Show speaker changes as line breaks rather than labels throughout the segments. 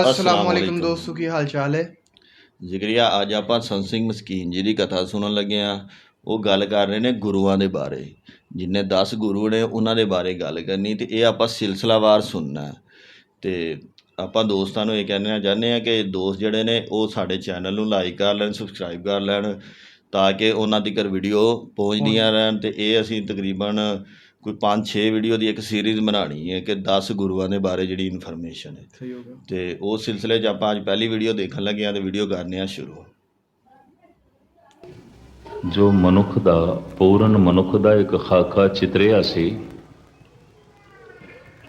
ਅਸਲਾਮ ਵਾਲੇਕਮ
ਅਸਲਾਮ
ਦੋਸਤੋ ਕੀ ਹਾਲ ਚਾਲ ਹੈ
ਜ਼ਿਕਰੀਆ ਅੱਜ ਆਪਾਂ ਸੰਤ ਸਿੰਘ ਮਸਕੀਨ ਜੀ ਦੀ ਕਥਾ ਸੁਣਨ ਲੱਗੇ ਆ ਉਹ ਗੱਲ ਕਰ ਰਹੇ ਨੇ ਗੁਰੂਆਂ ਦੇ ਬਾਰੇ ਜਿੰਨੇ 10 ਗੁਰੂ ਨੇ ਉਹਨਾਂ ਦੇ ਬਾਰੇ ਗੱਲ ਕਰਨੀ ਤੇ ਇਹ ਆਪਾਂ ਸਿਲਸਿਲਾਵਾਰ ਸੁਣਨਾ। ਤੇ ਆਪਾਂ ਦੋਸਤਾਂ ਨੂੰ ਇਹ ਕਹਿਣਾ ਚਾਹੁੰਦੇ ਆ ਕਿ ਦੋਸਤ ਜਿਹੜੇ ਨੇ ਉਹ ਸਾਡੇ ਚੈਨਲ ਨੂੰ ਲਾਈਕ ਕਰ ਲੈਣ ਸਬਸਕ੍ਰਾਈਬ ਕਰ ਲੈਣ ਤਾਂ ਕਿ ਉਹਨਾਂ ਤੱਕ ਵੀਡੀਓ ਪਹੁੰਚਦੀਆਂ ਰਹਿਣ ਤੇ ਇਹ ਅਸੀਂ ਤਕਰੀਬਨ ਕੋਈ 5-6 ਵੀਡੀਓ ਦੀ ਇੱਕ ਸੀਰੀਜ਼ ਬਣਾਣੀ ਹੈ ਕਿ 10 ਗੁਰੂਆਂ ਦੇ ਬਾਰੇ ਜਿਹੜੀ ਇਨਫੋਰਮੇਸ਼ਨ ਹੈ।
ਸਹੀ ਹੋ ਗਿਆ।
ਤੇ ਉਸ ਸਿਲਸਿਲੇ 'ਚ ਆਪਾਂ ਅੱਜ ਪਹਿਲੀ ਵੀਡੀਓ ਦੇਖਣ ਲੱਗੇ ਆ ਤੇ ਵੀਡੀਓ ਕਰਨੇ ਆ ਸ਼ੁਰੂ।
ਜੋ ਮਨੁੱਖ ਦਾ ਪੂਰਨ ਮਨੁੱਖ ਦਾ ਇੱਕ ਖਾਕਾ ਚਿਤਰਿਆ ਸੀ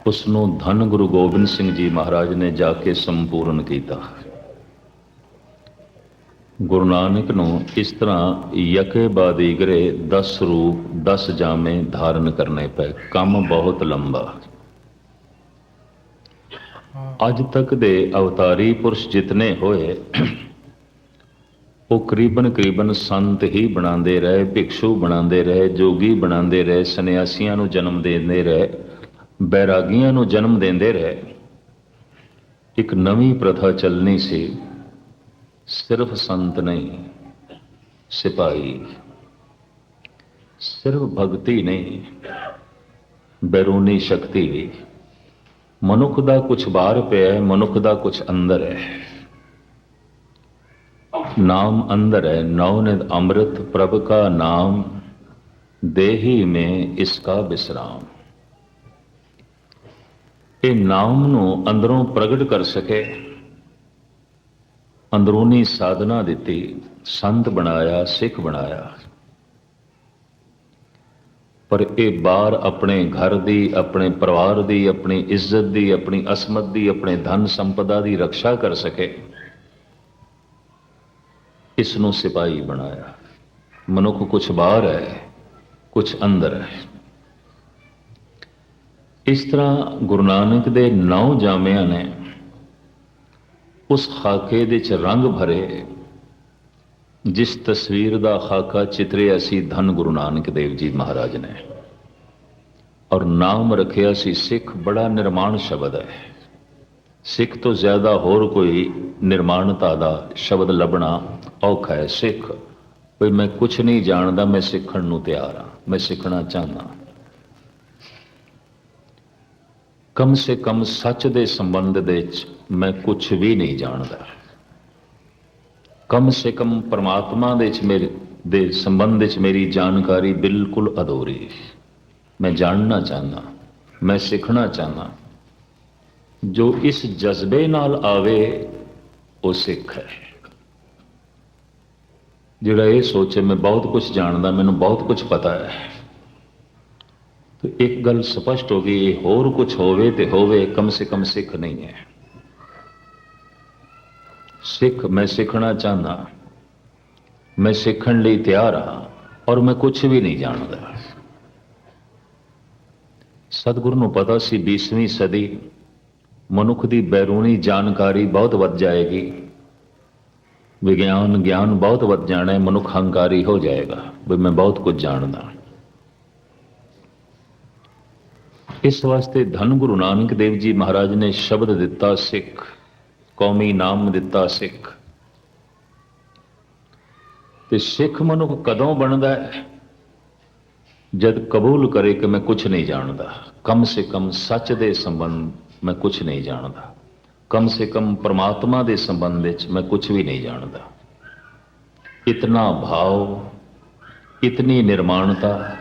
ਉਸ ਨੂੰ ਧੰਨ ਗੁਰੂ ਗੋਬਿੰਦ ਸਿੰਘ ਜੀ ਮਹਾਰਾਜ ਨੇ ਜਾ ਕੇ ਸੰਪੂਰਨ ਕੀਤਾ। ਗੁਰੂ ਨਾਨਕ ਨੂੰ ਇਸ ਤਰ੍ਹਾਂ ਯਕੇ ਬਾਦੀਗਰੇ 10 ਰੂਪ 10 ਜਾਮੇ ਧਾਰਨ ਕਰਨੇ ਪਏ। ਕੰਮ ਬਹੁਤ ਲੰਬਾ। ਅੱਜ ਤੱਕ ਦੇ ਅਵਤਾਰੀ ਪੁਰਸ਼ ਜਿਤਨੇ ਹੋਏ, ਉਹ ਕਰੀਬਨ ਕਰੀਬਨ ਸੰਤ ਹੀ ਬਣਾਉਂਦੇ ਰਹੇ, ਭਿਕਸ਼ੂ ਬਣਾਉਂਦੇ ਰਹੇ, ਜੋਗੀ ਬਣਾਉਂਦੇ ਰਹੇ, ਸੰਨਿਆਸੀਆਂ ਨੂੰ ਜਨਮ ਦਿੰਦੇ ਰਹੇ, ਬੈਰਾਗੀਆਂ ਨੂੰ ਜਨਮ ਦਿੰਦੇ ਰਹੇ। ਇੱਕ ਨਵੀਂ ਪ੍ਰਥਾ ਚੱਲਣੀ ਸੀ। ਸਿਰਫ ਸੰਤ ਨਹੀਂ ਸਿਪਾਈ ਸਿਰਫ ਭਗਤੀ ਨਹੀਂ, ਬੈਰੂਨੀ ਸ਼ਕਤੀ। ਵੀ ਮਨੁੱਖ ਦਾ ਕੁਝ ਬਾਹਰ ਪਿਆ ਹੈ, ਮਨੁੱਖ ਦਾ ਕੁਝ ਅੰਦਰ ਹੈ। ਨਾਮ ਅੰਦਰ ਹੈ ਨੌ ਨਿਦ ਅੰਮ੍ਰਿਤ, ਪ੍ਰਭ ਕਾ ਨਾਮ, ਦੇਹੀ ਮੇ ਇਸ ਕਾ ਬਿਸਰਾਮ। ਇਹ ਨਾਮ ਨੂੰ ਅੰਦਰੋਂ ਪ੍ਰਗਟ ਕਰ ਸਕੇ। ਅੰਦਰੂਨੀ ਸਾਧਨਾ ਦਿੱਤੀ ਸੰਤ ਬਣਾਇਆ, ਸਿੱਖ ਬਣਾਇਆ। ਪਰ ਇਹ ਬਾਹਰ ਆਪਣੇ ਘਰ ਦੀ, ਆਪਣੇ ਪਰਿਵਾਰ ਦੀ, ਆਪਣੀ ਇੱਜ਼ਤ ਦੀ, ਆਪਣੀ ਅਸਮਤ ਦੀ, ਆਪਣੇ ਧਨ ਸੰਪਦਾ ਦੀ ਰੱਖਿਆ ਕਰ ਸਕੇ। ਇਸ ਨੂੰ ਸਿਪਾਹੀ ਬਣਾਇਆ। ਮਨੁੱਖ ਕੁਝ ਬਾਹਰ ਹੈ ਕੁਝ ਅੰਦਰ ਹੈ। ਇਸ ਤਰ੍ਹਾਂ ਗੁਰੂ ਨਾਨਕ ਦੇ ਨੌ ਜਾਮਿਆਂ ਨੇ ਉਸ ਖਾਕੇ ਦੇ ਚ ਰੰਗ ਭਰੇ। ਜਿਸ ਤਸਵੀਰ ਦਾ ਖਾਕਾ ਚਿਤਰਿਆ ਸੀ ਧੰਨ ਗੁਰੂ ਨਾਨਕ ਦੇਵ ਜੀ ਮਹਾਰਾਜ ਨੇ। ਔਰ ਨਾਮ ਰੱਖਿਆ ਸੀ ਸਿੱਖ ਬੜਾ ਨਿਰਮਾਣ ਸ਼ਬਦ ਹੈ। ਸਿੱਖ ਤੋਂ ਜ਼ਿਆਦਾ ਹੋਰ ਕੋਈ ਨਿਰਮਾਣਤਾ ਦਾ ਸ਼ਬਦ ਲੱਭਣਾ ਔਖਾ ਹੈ। ਸਿੱਖ ਕੋਈ ਮੈਂ ਕੁਝ ਨਹੀਂ ਜਾਣਦਾ, ਮੈਂ ਸਿੱਖਣ ਨੂੰ ਤਿਆਰ ਹਾਂ, ਮੈਂ ਸਿੱਖਣਾ ਚਾਹੁੰਦਾ। ਕਮ ਸੇ ਕਮ ਸੱਚ ਦੇ ਸੰਬੰਧ ਦੇ ਵਿੱਚ ਮੈਂ ਕੁਝ ਵੀ ਨਹੀਂ ਜਾਣਦਾ। ਕਮ ਸੇ ਕਮ ਪਰਮਾਤਮਾ ਦੇ ਵਿੱਚ ਮੇਰੇ ਦੇ ਸੰਬੰਧ ਵਿੱਚ ਮੇਰੀ ਜਾਣਕਾਰੀ ਬਿਲਕੁਲ ਅਧੂਰੀ ਮੈਂ ਜਾਣਨਾ ਚਾਹੁੰਦਾ, ਮੈਂ ਸਿੱਖਣਾ ਚਾਹੁੰਦਾ। ਜੋ ਇਸ ਜਜ਼ਬੇ ਨਾਲ ਆਵੇ, ਉਹ ਸਿੱਖ ਹੈ। ਜਿਹੜਾ ਇਹ ਸੋਚੇ, ਮੈਂ ਬਹੁਤ ਕੁਝ ਜਾਣਦਾ, ਮੈਨੂੰ ਬਹੁਤ ਕੁਝ ਪਤਾ ਹੈ। ਤੇ ਇੱਕ ਗੱਲ ਸਪਸ਼ਟ ਹੋ ਗਈ ਇਹ ਹੋਰ ਕੁਝ ਹੋਵੇ ਤੇ ਹੋਵੇ ਕਮ ਸੇ ਕਮ ਸਿੱਖ ਨਹੀਂ ਹੈ ਸਿੱਖ ਮੈਂ ਸਿੱਖਣਾ ਚਾਹੁੰਦਾ ਮੈਂ ਸਿੱਖਣ ਲਈ ਤਿਆਰ ਹਾਂ ਔਰ ਮੈਂ ਕੁਝ ਵੀ ਨਹੀਂ ਜਾਣਦਾ ਸਤਿਗੁਰੂ ਨੂੰ ਪਤਾ ਸੀ 20ਵੀਂ ਸਦੀ ਮਨੁੱਖ ਦੀ ਬੈਰੂਨੀ ਜਾਣਕਾਰੀ ਬਹੁਤ ਵੱਧ ਜਾਏਗੀ ਵਿਗਿਆਨ ਗਿਆਨ ਬਹੁਤ ਵੱਧ ਜਾਣਾ ਮਨੁੱਖ ਹੰਕਾਰੀ ਹੋ ਜਾਏਗਾ ਵੀ ਮੈਂ ਬਹੁਤ ਕੁਝ ਜਾਣਦਾ ਇਸ ਵਾਸਤੇ ਧੰਨ ਗੁਰੂ ਨਾਨਕ ਦੇਵ ਜੀ ਮਹਾਰਾਜ ਨੇ ਸ਼ਬਦ ਦਿੱਤਾ ਸਿੱਖ, ਕੌਮੀ ਨਾਮ ਦਿੱਤਾ ਸਿੱਖ। ਤੇ ਸਿੱਖ ਮਨੁੱਖ ਕਦੋਂ ਬਣਦਾ ਹੈ? ਜਦ ਕਬੂਲ ਕਰੇ ਕਿ ਮੈਂ ਕੁਝ ਨਹੀਂ ਜਾਣਦਾ। ਕਮ ਸੇ ਕਮ ਸੱਚ ਦੇ ਸੰਬੰਧ ਮੈਂ ਕੁਝ ਨਹੀਂ ਜਾਣਦਾ। ਕਮ ਸੇ ਕਮ ਪ੍ਰਮਾਤਮਾ ਦੇ ਸੰਬੰਧ ਵਿੱਚ ਮੈਂ ਕੁਝ ਵੀ ਨਹੀਂ ਜਾਣਦਾ। ਇਤਨਾ ਭਾਵ, ਇਤਨੀ ਨਿਰਮਾਣਤਾ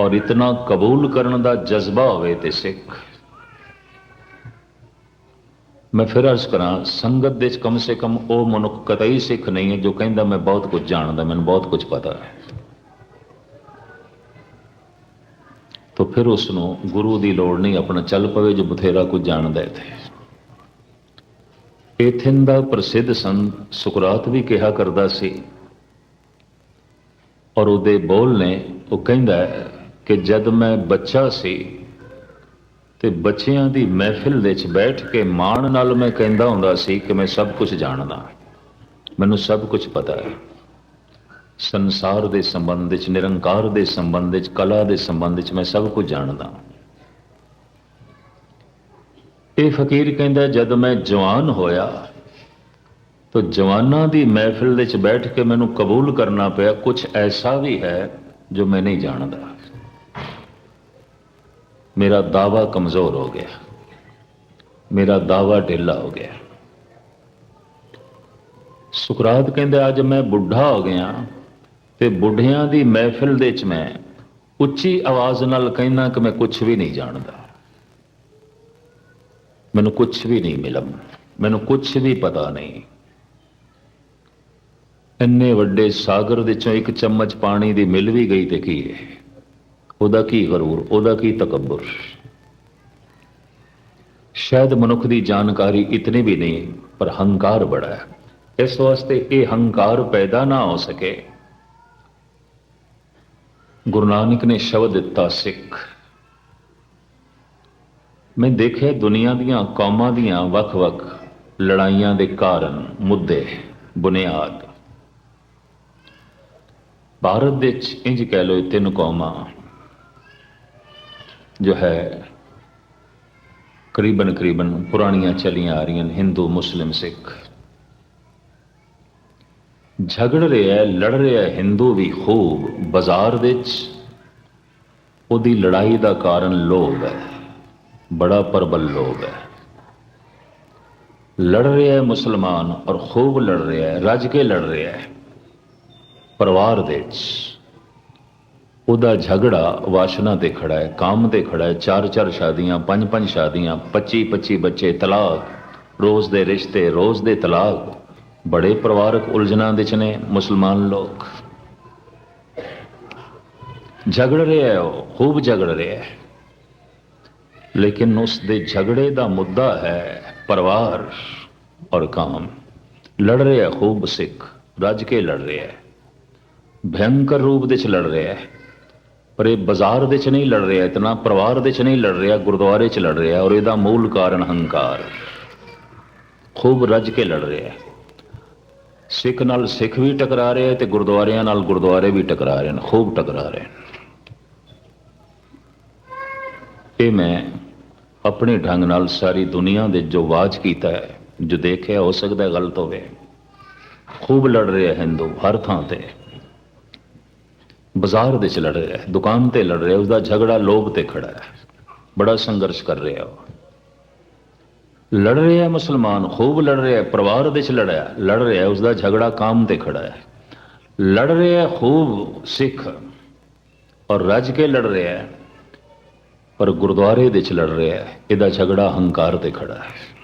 ਔਰ ਇਤਨਾ ਕਬੂਲ ਕਰਨ ਦਾ ਜਜ਼ਬਾ ਹੋਵੇ ਤੇ ਸਿੱਖ। ਮੈਂ ਫਿਰ ਅਰਜ਼ ਕਰਾਂ, ਸੰਗਤ ਦੇ ਵਿੱਚ ਕਮ ਸੇ ਕਮ ਉਹ ਮਨੁੱਖ ਕਤਈ ਸਿੱਖ ਨਹੀਂ ਹੈ ਜੋ ਕਹਿੰਦਾ, ਮੈਂ ਬਹੁਤ ਕੁਝ ਜਾਣਦਾ, ਮੈਨੂੰ ਬਹੁਤ ਕੁਝ ਪਤਾ ਹੈ। ਤਾਂ ਫਿਰ ਉਸ ਨੂੰ ਗੁਰੂ ਦੀ ਲੋੜ ਨਹੀਂ, ਆਪਣਾ ਚੱਲ ਪਵੇ ਜੋ ਬਥੇਰਾ ਕੁਝ ਜਾਣਦਾ ਹੈ ਤੇ ਏਥਨ ਦਾ ਪ੍ਰਸਿੱਧ ਸੰਤ ਸੁਕਰਾਤ ਵੀ ਕਿਹਾ ਕਰਦਾ ਸੀ। ਔਰ ਉਹਦੇ ਬੋਲ ਨੇ, ਉਹ ਕਹਿੰਦਾ ਕਿ ਜਦ ਮੈਂ ਬੱਚਾ ਸੀ ਤੇ ਬੱਚਿਆਂ ਦੀ ਮਹਿਫਿਲ ਵਿੱਚ ਬੈਠ ਕੇ ਮਾਣ ਨਾਲ ਮੈਂ ਕਹਿੰਦਾ ਹੁੰਦਾ ਸੀ ਕਿ ਮੈਂ ਸਭ ਕੁਝ ਜਾਣਦਾ। ਮੈਨੂੰ ਸਭ ਕੁਝ ਪਤਾ ਹੈ। ਸੰਸਾਰ ਦੇ ਸੰਬੰਧ ਵਿੱਚ, ਨਿਰੰਕਾਰ ਦੇ ਸੰਬੰਧ ਵਿੱਚ, ਕਲਾ ਦੇ ਸੰਬੰਧ ਵਿੱਚ ਮੈਂ ਸਭ ਕੁਝ ਜਾਣਦਾ। ਇਹ ਫਕੀਰ ਕਹਿੰਦਾ, ਜਦ ਮੈਂ ਜਵਾਨ ਹੋਇਆ, ਤਾਂ ਜਵਾਨਾਂ ਦੀ ਮਹਿਫਿਲ ਵਿੱਚ ਬੈਠ ਕੇ ਮੈਨੂੰ ਕਬੂਲ ਕਰਨਾ ਪਿਆ ਕੁਝ ਐਸਾ ਵੀ ਹੈ ਜੋ ਮੈਂ ਨਹੀਂ ਜਾਣਦਾ। ਮੇਰਾ ਦਾਵਾ ਕਮਜ਼ੋਰ ਹੋ ਗਿਆ। ਮੇਰਾ ਦਾਵਾ ਢਿੱਲਾ ਹੋ ਗਿਆ। ਸੁਕਰਾਤ ਕਹਿੰਦੇ, ਅੱਜ ਮੈਂ ਬੁੱਢਾ ਹੋ ਗਿਆ ਤੇ ਬੁੱਢਿਆਂ ਦੀ ਮਹਿਫਿਲ ਦੇ ਵਿੱਚ ਮੈਂ ਉੱਚੀ ਆਵਾਜ਼ ਨਾਲ ਕਹਿੰਦਾ ਕਿ ਮੈਂ ਕੁਝ ਵੀ ਨਹੀਂ ਜਾਣਦਾ। ਮੈਨੂੰ ਕੁਝ ਵੀ ਨਹੀਂ ਮਿਲਮ ਮੈਨੂੰ ਕੁਝ ਵੀ ਪਤਾ ਨਹੀਂ। ਇੰਨੇ ਵੱਡੇ ਸਾਗਰ ਦੇ ਚੋਂ ਇੱਕ ਚਮਚ ਪਾਣੀ ਦੀ ਮਿਲ ਵੀ ਗਈ ਤੇ ਕੀ ਹੈ? ਉਹਦਾ ਕੀ ਗਰੂਰ, ਉਹਦਾ ਕੀ ਤਕਬਰ? ਸ਼ਾਇਦ ਮਨੁੱਖ ਦੀ ਜਾਣਕਾਰੀ ਇਤਨੀ ਵੀ ਨਹੀਂ, ਪਰ ਹੰਕਾਰ ਬੜਾ ਹੈ। ਇਸ ਵਾਸਤੇ ਇਹ ਹੰਕਾਰ ਪੈਦਾ ਨਾ ਹੋ ਸਕੇ। ਗੁਰੂ ਨਾਨਕ ਨੇ ਸ਼ਬਦ ਦਿੱਤਾ, ਸਿੱਖ। ਮੈਂ ਦੇਖਿਆ ਦੁਨੀਆ ਦੀਆਂ ਕੌਮਾਂ ਦੀਆਂ ਵੱਖ-ਵੱਖ ਲੜਾਈਆਂ ਦੇ ਕਾਰਨ ਮੁੱਦੇ, ਬੁਨਿਆਦ। ਭਾਰਤ ਦੇ ਵਿੱਚ ਇੰਜ ਕਹਿ ਲਓ ਤਿੰਨ ਕੌਮਾਂ। ਜੋ ਹੈ ਕਰੀਬਨ ਕਰੀਬਨ ਪੁਰਾਣੀਆਂ ਚਲੀਆਂ ਆ ਰਹੀਆਂ ਨੇ, ਹਿੰਦੂ ਮੁਸਲਿਮ ਸਿੱਖ। ਝਗੜ ਰਿਹਾ ਲੜ ਰਿਹਾ ਹਿੰਦੂ ਵੀ ਖੂਬ। ਬਾਜ਼ਾਰ ਵਿੱਚ ਉਹਦੀ ਲੜਾਈ ਦਾ ਕਾਰਨ ਲੋਭ ਹੈ ਬੜਾ ਪ੍ਰਬਲ ਲੋਭ ਹੈ। ਲੜ ਰਿਹਾ ਮੁਸਲਮਾਨ ਔਰ ਖੂਬ ਲੜ ਰਿਹਾ ਰੱਜ ਕੇ ਲੜ ਰਿਹਾ ਹੈ ਪਰਿਵਾਰ ਦੇ ਵਿੱਚ। ਉਹਦਾ ਝਗੜਾ ਵਾਸ਼ਨਾ ਤੇ ਖੜਾ ਹੈ, ਕਾਮ ਤੇ ਖੜਾ ਹੈ ਚਾਰ ਚਾਰ ਸ਼ਾਦੀਆਂ ਪੰਜ ਪੰਜ ਸ਼ਾਦੀਆਂ 25 25 ਬੱਚੇ ਤਲਾਕ, ਰੋਜ਼ ਦੇ ਰਿਸ਼ਤੇ, ਰੋਜ਼ ਦੇ ਤਲਾਕ। ਬੜੇ ਪਰਿਵਾਰਕ ਉਲਝਣਾ ਦੇ ਚ ਨੇ ਮੁਸਲਮਾਨ ਲੋਕ। ਝਗੜ ਰਹੇ ਹੈ ਉਹ, ਖੂਬ ਝਗੜ ਰਿਹਾ ਹੈ। ਲੇਕਿਨ ਉਸ ਦੇ ਝਗੜੇ ਦਾ ਮੁੱਦਾ ਹੈ ਪਰਿਵਾਰ ਔਰ ਕਾਮ। ਲੜ ਰਿਹਾ ਖੂਬ ਸਿੱਖ, ਰੱਜ ਕੇ ਲੜ ਰਿਹਾ ਹੈ। ਭਿਆਨਕ ਰੂਪ ਦੇ ਚ ਲੜ ਰਿਹਾ ਹੈ। ਪਰ ਇਹ ਬਾਜ਼ਾਰ ਦੇ ਚ ਨਹੀਂ ਲੜ ਰਿਹਾ, ਇਤਨਾ ਪਰਿਵਾਰ ਦੇ ਚ ਨਹੀਂ ਲੜ ਰਿਹਾ, ਗੁਰਦੁਆਰੇ ਚ ਲੜ ਰਿਹਾ ਔਰ ਇਹਦਾ ਮੂਲ ਕਾਰਨ ਹੰਕਾਰ। ਖੂਬ ਰੱਜ ਕੇ ਲੜ ਰਿਹਾ ਸਿੱਖ ਨਾਲ ਸਿੱਖ ਵੀ ਟਕਰਾ ਰਹੇ ਹੈ ਤੇ ਗੁਰਦੁਆਰਿਆਂ ਨਾਲ ਗੁਰਦੁਆਰੇ ਵੀ ਟਕਰਾ ਰਹੇ ਨੇ ਖੂਬ ਟਕਰਾ ਰਹੇ ਨੇ ਇਹ ਮੈਂ ਆਪਣੇ ਢੰਗ ਨਾਲ ਸਾਰੀ ਦੁਨੀਆ ਦੇ ਜੋ ਵਾਜ ਕੀਤਾ ਹੈ, ਜੋ ਦੇਖਿਆ, ਹੋ ਸਕਦਾ ਗਲਤ ਹੋਵੇ। ਖੂਬ ਲੜ ਰਿਹਾ ਹਿੰਦੂ ਹਰ ਥਾਂ ਤੇ। ਬਾਜ਼ਾਰ ਦੇ ਚ ਲੜ ਰਿਹਾ ਹੈ, ਦੁਕਾਨ ਤੇ ਲੜ ਰਿਹਾ ਉਸਦਾ ਝਗੜਾ ਲੋਭ ਤੇ ਖੜਾ ਹੈ। ਬੜਾ ਸੰਘਰਸ਼ ਕਰ ਰਿਹਾ ਉਹ। ਲੜ ਰਿਹਾ ਮੁਸਲਮਾਨ, ਖੂਬ ਲੜ ਰਿਹਾ ਪਰਿਵਾਰ ਦੇ ਚ ਲੜਿਆ ਲੜ ਰਿਹਾ ਹੈ, ਉਸਦਾ ਝਗੜਾ ਕਾਮ ਤੇ ਖੜਾ ਹੈ। ਲੜ ਰਿਹਾ ਖੂਬ ਸਿੱਖ ਔਰ ਰੱਜ ਕੇ ਲੜ ਰਿਹਾ ਹੈ, ਪਰ ਗੁਰਦੁਆਰੇ ਦੇ ਚ ਲੜ ਰਿਹਾ ਹੈ, ਇਹਦਾ ਝਗੜਾ ਹੰਕਾਰ ਤੇ ਖੜਾ ਹੈ।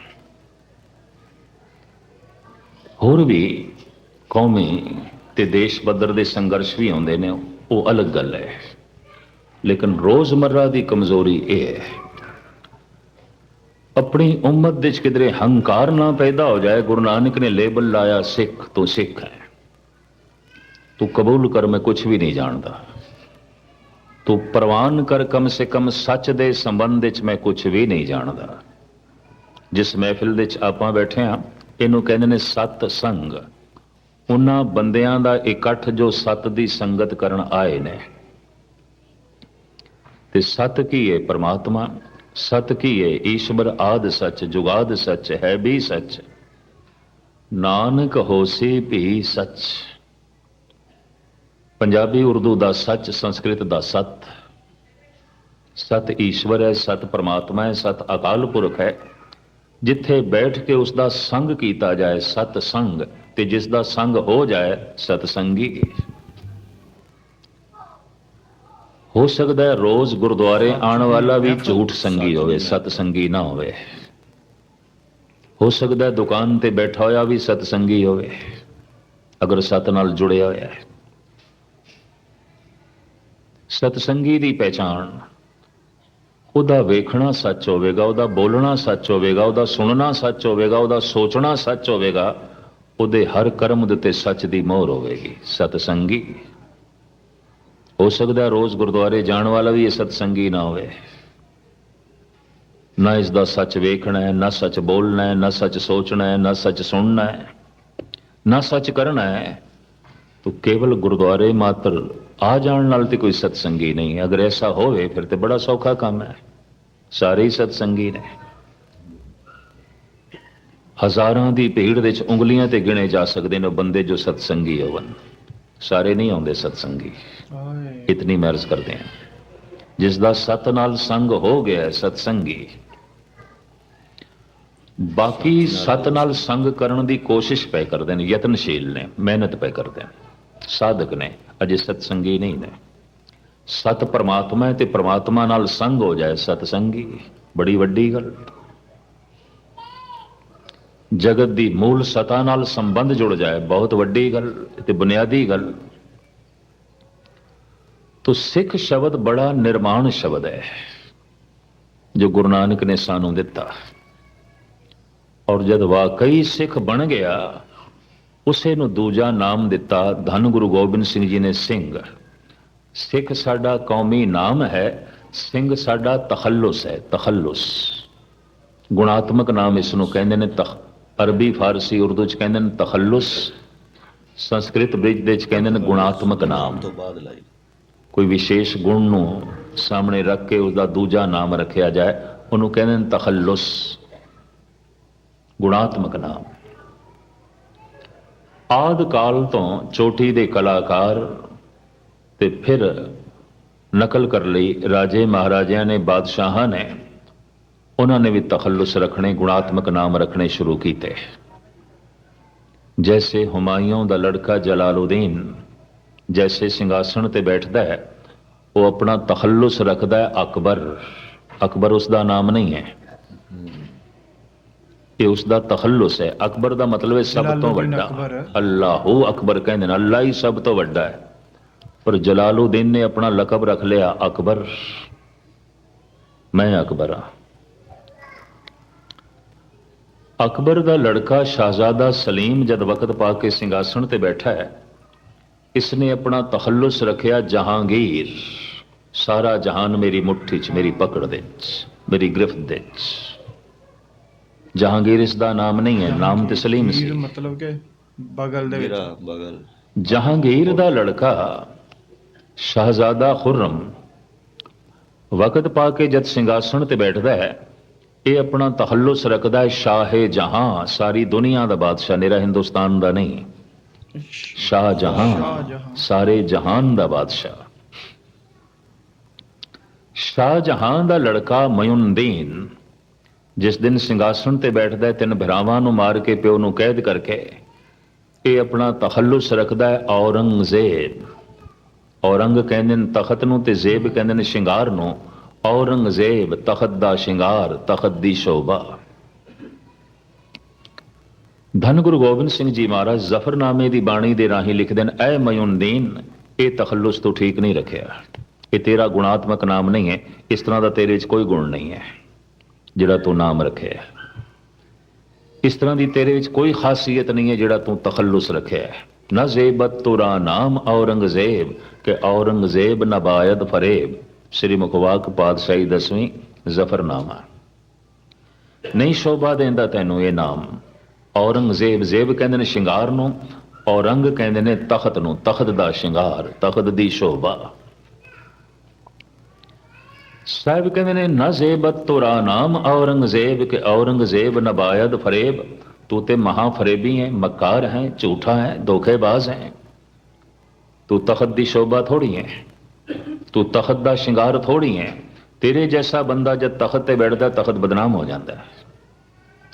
ਹੋਰ ਵੀ ਕੌਮੀ ਤੇ ਦੇਸ਼ ਪੱਧਰ ਦੇ ਸੰਘਰਸ਼ ਵੀ ਆਉਂਦੇ ਨੇ ਉਹ। ਉਹ ਅਲੱਗ ਗੱਲ ਹੈ। ਲੇਕਿਨ ਰੋਜ਼ਮਰਰਾ ਦੀ ਕਮਜ਼ੋਰੀ ਇਹ ਹੈ। ਆਪਣੀ ਉਮਤ ਦੇ ਚ ਕਿਧਰੇ ਹੰਕਾਰ ਨਾ ਪੈਦਾ ਹੋ ਜਾਏ, ਗੁਰੂ ਨਾਨਕ ਨੇ ਲੇਬਲ ਲਾਇਆ, ਸਿੱਖ ਤੂੰ ਸਿੱਖ ਹੈ। ਤੂੰ ਕਬੂਲ ਕਰ, ਮੈਂ ਕੁਝ ਵੀ ਨਹੀਂ ਜਾਣਦਾ। ਤੂੰ ਪ੍ਰਵਾਨ ਕਰ, ਕਮ ਸੇ ਕਮ ਸੱਚ ਦੇ ਸੰਬੰਧ ਵਿੱਚ ਮੈਂ ਕੁਝ ਵੀ ਨਹੀਂ ਜਾਣਦਾ। ਜਿਸ ਮਹਿਫਿਲ ਦੇ ਵਿੱਚ ਆਪਾਂ ਬੈਠੇ ਆ ਇਹਨੂੰ ਕਹਿੰਦੇ ਨੇ ਸਤ ਸੰਗ ਉਹਨਾਂ ਬੰਦਿਆਂ ਦਾ ਇਕੱਠ ਜੋ ਸਤ ਦੀ ਸੰਗਤ ਕਰਨ ਆਏ ਨੇ। ਤੇ ਸਤ ਕੀ ਹੈ ਪ੍ਰਮਾਤਮਾ? ਸਤ ਕੀ ਹੈ ਈਸ਼ਵਰ ਆਦ ਸੱਚ, ਜੁਗਾਦ ਸੱਚ, ਹੈ ਵੀ ਸੱਚ। ਨਾਨਕ ਹੋਸੀ ਭੀ ਸੱਚ। ਪੰਜਾਬੀ ਉਰਦੂ ਦਾ ਸੱਚ, ਸੰਸਕ੍ਰਿਤ ਦਾ ਸਤ। ਸਤ ਈਸ਼ਵਰ ਹੈ, ਸਤ ਪਰਮਾਤਮਾ ਹੈ, ਸਤ ਅਕਾਲ ਪੁਰਖ ਹੈ। ਜਿੱਥੇ ਬੈਠ ਕੇ ਉਸ ਦਾ ਸੰਗ ਕੀਤਾ ਜਾਏ, ਸਤ ਸੰਗ। ਤੇ ਜਿਸ ਦਾ ਸੰਗ ਹੋ ਜਾਏ, ਸਤਸੰਗੀ। ਹੋ ਸਕਦਾ ਹੈ ਰੋਜ਼ ਗੁਰਦੁਆਰੇ ਆਉਣ ਵਾਲਾ ਵੀ ਝੂਠ ਸੰਗੀ ਹੋਵੇ, ਸਤਸੰਗੀ ਨਾ ਹੋਵੇ। ਹੋ ਸਕਦਾ ਹੈ ਦੁਕਾਨ ਤੇ ਬੈਠਾ ਹੋਇਆ ਵੀ ਸਤਸੰਗੀ ਹੋਵੇ, ਅਗਰ ਸਤ ਨਾਲ ਜੁੜਿਆ ਹੋਇਆ ਹੈ। ਸਤਸੰਗੀ ਦੀ ਪਹਿਚਾਣ, ਉਹਦਾ ਵੇਖਣਾ ਸੱਚ ਹੋਵੇਗਾ, ਉਹਦਾ ਬੋਲਣਾ ਸੱਚ ਹੋਵੇਗਾ, ਉਹਦਾ ਸੁਣਨਾ ਸੱਚ ਹੋਵੇਗਾ, ਉਹਦਾ ਸੋਚਣਾ ਸੱਚ ਹੋਵੇਗਾ। ਉਹਦੇ ਹਰ ਕਰਮ ਦੇ ਉੱਤੇ ਸੱਚ ਦੀ ਮੋਹਰ ਹੋਵੇਗੀ। ਸਤਸੰਗੀ। ਹੋ ਸਕਦਾ ਰੋਜ਼ ਗੁਰਦੁਆਰੇ ਜਾਣ ਵਾਲਾ ਵੀ ਇਹ ਸਤਸੰਗੀ ਨਾ ਹੋਵੇ। ਨਾ ਇਸ ਦਾ ਸੱਚ ਵੇਖਣਾ ਹੈ, ਨਾ ਸੱਚ ਬੋਲਣਾ ਹੈ, ਨਾ ਸੱਚ ਸੋਚਣਾ ਹੈ, ਨਾ ਸੱਚ ਸੁਣਨਾ ਹੈ, ਨਾ ਸੱਚ ਕਰਨਾ ਹੈ। ਤੋ ਕੇਵਲ ਗੁਰਦੁਆਰੇ ਮਾਤਰ ਆ ਜਾਣ ਨਾਲ ਤੇ ਕੋਈ ਸਤਸੰਗੀ ਨਹੀਂ ਅਗਰ ਐਸਾ ਹੋਵੇ, ਫਿਰ ਤੇ ਬੜਾ ਸੌਖਾ ਕੰਮ ਹੈ। ਸਾਰੇ ਹੀ ਸਤਸੰਗੀ ਨੇ। ਹਜ਼ਾਰਾਂ ਦੀ ਭੀੜ ਵਿੱਚ ਉਂਗਲੀਆਂ ਤੇ ਗਿਣੇ ਜਾ ਸਕਦੇ ਨੇ ਬੰਦੇ ਜੋ ਸਤਸੰਗੀ ਹੋਵਨ ਸਾਰੇ ਨਹੀਂ ਆਉਂਦੇ ਸਤਸੰਗੀ। ਇਤਨੀ ਮਰਜ਼ ਕਰਦੇ ਹਾਂ। ਜਿਸ ਦਾ ਸਤ ਨਾਲ ਸੰਗ ਹੋ ਗਿਆ ਸਤਸੰਗੀ। ਬਾਕੀ ਸਤ ਨਾਲ ਸੰਗ ਕਰਨ ਦੀ ਕੋਸ਼ਿਸ਼ ਪੈ ਕਰਦੇ ਨੇ ਯਤਨਸ਼ੀਲ ਨੇ ਮਿਹਨਤ ਪੈ ਕਰਦੇ ਨੇ। ਸਾਧਕ ਨੇ ਅਜੇ ਸਤਸੰਗੀ ਨਹੀਂ ਨੇ। ਸਤ ਪਰਮਾਤਮਾ ਹੈ ਤੇ ਪਰਮਾਤਮਾ ਨਾਲ ਸੰਗ ਹੋ ਜਾਏ ਸਤਸੰਗੀ। ਬੜੀ ਵੱਡੀ ਗੱਲ। ਜਗਤ ਦੀ ਮੂਲ ਸਤਾ ਨਾਲ ਸੰਬੰਧ ਜੁੜ ਜਾਏ, ਬਹੁਤ ਵੱਡੀ ਗੱਲ ਤੇ ਬੁਨਿਆਦੀ ਗੱਲ। ਤੋ ਸਿੱਖ ਸ਼ਬਦ ਬੜਾ ਨਿਰਮਾਣ ਸ਼ਬਦ ਹੈ, ਜੋ ਗੁਰੂ ਨਾਨਕ ਨੇ ਸਾਨੂੰ ਦਿੱਤਾ। ਔਰ ਜਦ ਵਾਕਈ ਸਿੱਖ ਬਣ ਗਿਆ, ਉਸੇ ਨੂੰ ਦੂਜਾ ਨਾਮ ਦਿੱਤਾ ਧੰਨ ਗੁਰੂ ਗੋਬਿੰਦ ਸਿੰਘ ਜੀ ਨੇ ਸਿੰਘ। ਸਿੱਖ ਸਾਡਾ ਕੌਮੀ ਨਾਮ ਹੈ, ਸਿੰਘ ਸਾਡਾ ਤਖੱਲੁਸ ਹੈ, ਤਖੱਲੁਸ। ਗੁਣਾਤਮਕ ਨਾਮ ਇਸ ਨੂੰ ਕਹਿੰਦੇ ਨੇ ਤਖ ਅਰਬੀ ਫਾਰਸੀ ਉਰਦੂ ਚ ਕਹਿੰਦੇ ਨੇ ਤਖੱਲੁਸ ਸੰਸਕ੍ਰਿਤ ਬ੍ਰਿਜ ਦੇ ਚ ਕਹਿੰਦੇ ਨੇ ਗੁਣਾਤਮਕ ਨਾਮ।
ਤੋਂ ਬਾਅਦ ਲਾਈ।
ਕੋਈ ਵਿਸ਼ੇਸ਼ ਗੁਣ ਨੂੰ ਸਾਹਮਣੇ ਰੱਖ ਕੇ ਉਸ ਦਾ ਦੂਜਾ ਨਾਮ ਰੱਖਿਆ ਜਾਏ ਉਹਨੂੰ ਕਹਿੰਦੇ ਨੇ ਤਖੱਲੁਸ। ਗੁਣਾਤਮਕ ਨਾਮ। ਆਦ ਕਾਲ ਤੋਂ ਚੋਟੀ ਦੇ ਕਲਾਕਾਰ ਤੇ ਫਿਰ ਨਕਲ ਕਰ ਲਈ ਰਾਜੇ ਮਹਾਰਾਜਿਆਂ ਨੇ ਬਾਦਸ਼ਾਹਾਂ ਨੇ ਉਹਨਾਂ ਨੇ ਵੀ ਤਖੱਲੁਸ ਰੱਖਣੇ ਗੁਣਾਤਮਕ ਨਾਮ ਰੱਖਣੇ ਸ਼ੁਰੂ ਕੀਤੇ। ਜੈਸੇ ਹੁਮਾਯੂੰ ਦਾ ਲੜਕਾ ਜਲਾਲਉਦੀਨ ਜੈਸੇ ਸਿੰਘਾਸਣ ਤੇ ਬੈਠਦਾ ਹੈ ਉਹ ਆਪਣਾ ਤਖੱਲੁਸ ਰੱਖਦਾ ਹੈ ਅਕਬਰ। ਅਕਬਰ ਉਸ ਦਾ ਨਾਮ ਨਹੀਂ ਹੈ। ਇਹ ਉਸ ਦਾ ਤਖੱਲੁਸ ਹੈ। ਅਕਬਰ ਦਾ ਮਤਲਬ ਹੈ ਸਭ ਤੋਂ ਵੱਡਾ। ਅੱਲਾਹੂ ਅਕਬਰ ਕਹਿੰਦੇ ਨੇ ਅੱਲਾ ਹੀ ਸਭ ਤੋਂ ਵੱਡਾ ਹੈ। ਪਰ ਜਲਾਲਉਦੀਨ ਨੇ ਆਪਣਾ ਲਕਬ ਰੱਖ ਲਿਆ ਅਕਬਰ। ਮੈਂ ਅਕਬਰ ਹਾਂ। ਅਕਬਰ ਦਾ ਲੜਕਾ ਸ਼ਾਹਜ਼ਾਦਾ ਸਲੀਮ ਜਦ ਵਕਤ ਪਾ ਕੇ ਸਿੰਘਾਸਣ ਤੇ ਬੈਠਾ ਹੈ ਇਸਨੇ ਆਪਣਾ ਤਖੱਲੁਸ ਰੱਖਿਆ ਜਹਾਂਗੀਰ। ਸਾਰਾ ਜਹਾਨ ਮੇਰੀ ਮੁੱਠੀ 'ਚ ਮੇਰੀ ਪਕੜ ਦੇ 'ਚ ਮੇਰੀ ਗ੍ਰਿਫਤ ਦੇ 'ਚ। ਜਹਾਂਗੀਰ ਇਸ ਦਾ ਨਾਮ ਨਹੀਂ ਹੈ ਨਾਮ ਤੇ ਸਲੀਮ ਸੀ।
ਮਤਲਬ ਕਿ ਬਗਲ ਦੇ ਵਿੱਚ।
ਬਗਲ।
ਜਹਾਂਗੀਰ ਦਾ ਲੜਕਾ ਸ਼ਹਜ਼ਾਦਾ ਖੁਰਮ ਵਕਤ ਪਾ ਕੇ ਜਦ ਸਿੰਘਾਸਣ ਤੇ ਬੈਠਦਾ ਹੈ ਇਹ ਆਪਣਾ ਤਹੱਲੁਸ ਰੱਖਦਾ ਹੈ, ਸ਼ਾਹੇ ਜਹਾਂ, ਸਾਰੀ ਦੁਨੀਆ ਦਾ ਬਾਦਸ਼ਾਹ, ਨਿਰਾ ਹਿੰਦੁਸਤਾਨ ਦਾ ਨਹੀਂ। ਸ਼ਾਹ ਜਹਾਂ, ਸਾਰੇ ਜਹਾਨ ਦਾ ਬਾਦਸ਼ਾਹ। ਸ਼ਾਹ ਜਹਾਂ ਦਾ ਲੜਕਾ ਮਯੁਨਦੀਨ ਜਿਸ ਦਿਨ ਸਿੰਘਾਸਣ ਤੇ ਬੈਠਦਾ ਹੈ, ਤਿੰਨ ਭਰਾਵਾਂ ਨੂੰ ਮਾਰ ਕੇ ਪਿਓ ਨੂੰ ਕੈਦ ਕਰਕੇ, ਇਹ ਆਪਣਾ ਤਖੱਲੁਸ ਰੱਖਦਾ ਹੈ, ਔਰੰਗਜ਼ੇਬ। ਔਰੰਗ ਕਹਿੰਦੇ ਨੇ, ਤਖਤ ਨੂੰ ਤੇ ਜ਼ੇਬ ਕਹਿੰਦੇ ਨੇ, ਸ਼ਿੰਗਾਰ ਨੂੰ। ਔਰੰਗਜ਼ੇਬ ਤਖਤ ਦਾ ਸ਼ਿੰਗਾਰ ਤਖਤ ਦੀ ਸ਼ੋਭਾ ਧੰਨ ਗੁਰੂ ਗੋਬਿੰਦ ਸਿੰਘ ਜੀ ਮਹਾਰਾਜ ਜ਼ਫਰਨਾਮੇ ਦੀ ਬਾਣੀ ਦੇ ਰਾਹੀਂ ਲਿਖਦੇ ਨੇ ਐ ਮਯੁਨਦੀਨ ਇਹ ਤਖੱਲੁਸ ਤੋਂ ਠੀਕ ਨਹੀਂ ਰੱਖਿਆ ਇਹ ਤੇਰਾ ਗੁਣਾਤਮਕ ਨਾਮ ਨਹੀਂ ਹੈ ਇਸ ਤਰ੍ਹਾਂ ਦਾ ਤੇਰੇ 'ਚ ਕੋਈ ਗੁਣ ਨਹੀਂ ਹੈ ਜਿਹੜਾ ਤੂੰ ਨਾਮ ਰੱਖਿਆ ਇਸ ਤਰ੍ਹਾਂ ਦੀ ਤੇਰੇ ਵਿੱਚ ਕੋਈ ਖਾਸੀਅਤ ਨਹੀਂ ਹੈ ਜਿਹੜਾ ਤੂੰ ਤਖੱਲੁਸ ਰੱਖਿਆ ਹੈ ਨਾ ਜ਼ੇਬਤ ਤੁਰਾ ਨਾਮ ਔਰੰਗਜ਼ੇਬ ਕਿ ਔਰੰਗਜ਼ੇਬ ਨਬਾਇਦ ਫਰੇਬ ਸ੍ਰੀ ਮੁਖਵਾਕ ਪਾਤਸ਼ਾਹੀ ਦਸਵੀਂ ਜ਼ਫਰਨਾਮਾ। ਨਹੀਂ ਸ਼ੋਭਾ ਦੇਂਦਾ ਤੈਨੂੰ ਇਹ ਨਾਮ। ਔਰੰਗਜ਼ੇਬ ਜ਼ੇਬ ਕਹਿੰਦੇ ਨੇ ਸ਼ਿੰਗਾਰ ਨੂੰ, ਔਰੰਗ ਕਹਿੰਦੇ ਨੇ ਤਖਤ ਨੂੰ। ਤਖਤ ਦਾ ਸ਼ਿੰਗਾਰ, ਤਖਤ ਦੀ ਸ਼ੋਭਾ। ਸਾਹਿਬ ਕਹਿੰਦੇ ਨੇ, ਨਾ ਜ਼ੇਬਤ ਤੁਰਾ ਨਾਮ ਔਰੰਗਜ਼ੇਬ, ਕਿ ਔਰੰਗਜ਼ੇਬ ਨਬਾਇਦ ਫਰੇਬ। ਤੂੰ ਤੇ ਮਹਾ ਫਰੇਬੀ ਹੈ ਮਕਾਰ ਹੈ ਝੂਠਾ ਹੈ, ਧੋਖੇਬਾਜ਼ ਹੈ। ਤੂੰ ਤਖਤ ਦੀ ਸ਼ੋਭਾ ਥੋੜੀ ਹੈ। ਤੂੰ ਤਖਤ ਦਾ ਸ਼ਿੰਗਾਰ ਥੋੜੀ ਹੈ ਤੇਰੇ ਜੈਸਾ ਬੰਦਾ ਜਦ ਤਖਤ ਤੇ ਬੈਠਦਾ ਤਖਤ ਬਦਨਾਮ ਹੋ ਜਾਂਦਾ ਹੈ।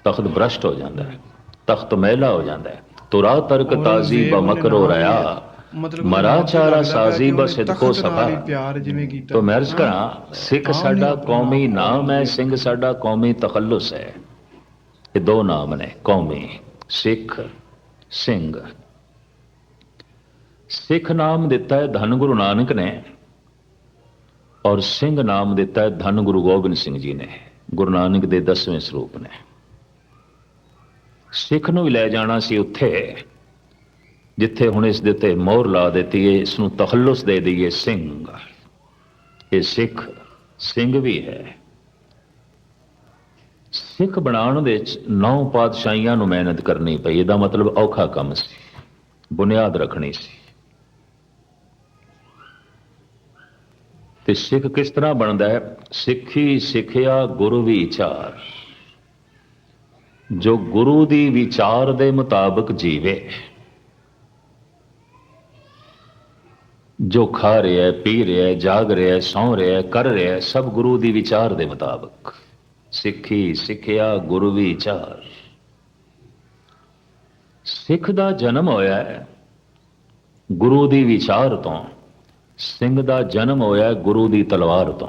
ਤਖਤ ਭ੍ਰਸ਼ਟ ਹੋ ਜਾਂਦਾ ਹੈ। ਤਖਤ ਮਹਿਲਾ ਹੋ ਜਾਂਦਾ ਹੈ। ਤੁਰਾ ਤਰਕ ਤਾਜ਼ੀ ਬ ਮਕਰੋ ਰਿਆ। ਮਰਾ ਚਾਰਾ ਸਾਜ਼ੀ ਬ
ਹੀ
ਸਫਾ
ਪਿਆਰ ਜਿਵੇਂ ਕੀਤਾ।
ਤੋ ਮੈਂ ਅਰਜ਼ ਕਰਾਂ ਸਿੱਖ ਸਾਡਾ ਕੌਮੀ
ਨਾਮ
ਨਾਮ ਹੈ ਸਿੰਘ ਸਾਡਾ ਕੌਮੀ ਤਖੱਲੁਸ ਹੈ। ਇਹ ਦੋ ਨਾਮ ਨੇ ਕੌਮੀ ਸਿੱਖ ਸਿੰਘ। ਸਿੱਖ ਨਾਮ ਦਿੱਤਾ ਹੈ ਧੰਨ ਗੁਰੂ ਨਾਨਕ ਨੇ। ਔਰ ਸਿੰਘ ਨਾਮ ਦਿੱਤਾ ਹੈ ਧੰਨ ਗੁਰੂ ਗੋਬਿੰਦ ਸਿੰਘ ਜੀ ਨੇ। ਗੁਰੂ ਨਾਨਕ ਦੇ 10ਵੇਂ ਸਰੂਪ ਨੇ। ਸਿੱਖ ਨੂੰ ਵੀ ਲੈ ਜਾਣਾ ਸੀ ਉੱਥੇ, ਜਿੱਥੇ ਹੁਣ ਇਸ ਦੇ ਉੱਤੇ ਮੋਹਰ ਲਾ ਦਿੱਤੀ ਹੈ, ਇਸ ਨੂੰ ਤਖੱਲੁਸ ਦੇ ਦਈਏ ਸਿੰਘ। ਇਹ ਸਿੱਖ, ਸਿੰਘ ਵੀ ਹੈ। ਸਿੱਖ ਬਣਾਉਣ ਦੇ ਵਿੱਚ ਨੌ ਪਾਤਸ਼ਾਹੀਆਂ ਨੂੰ ਮਿਹਨਤ ਕਰਨੀ ਪਈ, ਇਹਦਾ ਮਤਲਬ ਔਖਾ ਕੰਮ ਸੀ, ਬੁਨਿਆਦ ਰੱਖਣੀ ਸੀ। ਤੇ ਸਿੱਖ ਕਿਸ ਤਰ੍ਹਾਂ ਬਣਦਾ ਹੈ? ਸਿੱਖੀ ਸਿੱਖਿਆ ਗੁਰੂ ਵਿਚਾਰ। ਜੋ ਗੁਰੂ ਦੀ ਵਿਚਾਰ ਦੇ ਮੁਤਾਬਕ ਜੀਵੇ, ਜੋ ਖਾ ਰਿਹਾ ਹੈ, ਪੀ ਰਿਹਾ ਹੈ, ਜਾਗ ਰਿਹਾ ਹੈ, ਸੌਂ ਰਿਹਾ ਹੈ, ਕਰ ਰਿਹਾ ਹੈ, ਸਭ ਗੁਰੂ ਦੀ ਵਿਚਾਰ ਦੇ ਮੁਤਾਬਕ। ਸਿੱਖੀ ਸਿੱਖਿਆ ਗੁਰੂ ਵਿਚਾਰ। ਸਿੱਖ ਦਾ ਜਨਮ ਹੋਇਆ ਹੈ ਗੁਰੂ ਦੀ ਵਿਚਾਰ ਤੋਂ। ਸਿੰਘ ਦਾ ਜਨਮ ਹੋਇਆ ਗੁਰੂ ਦੀ ਤਲਵਾਰ ਤੋਂ।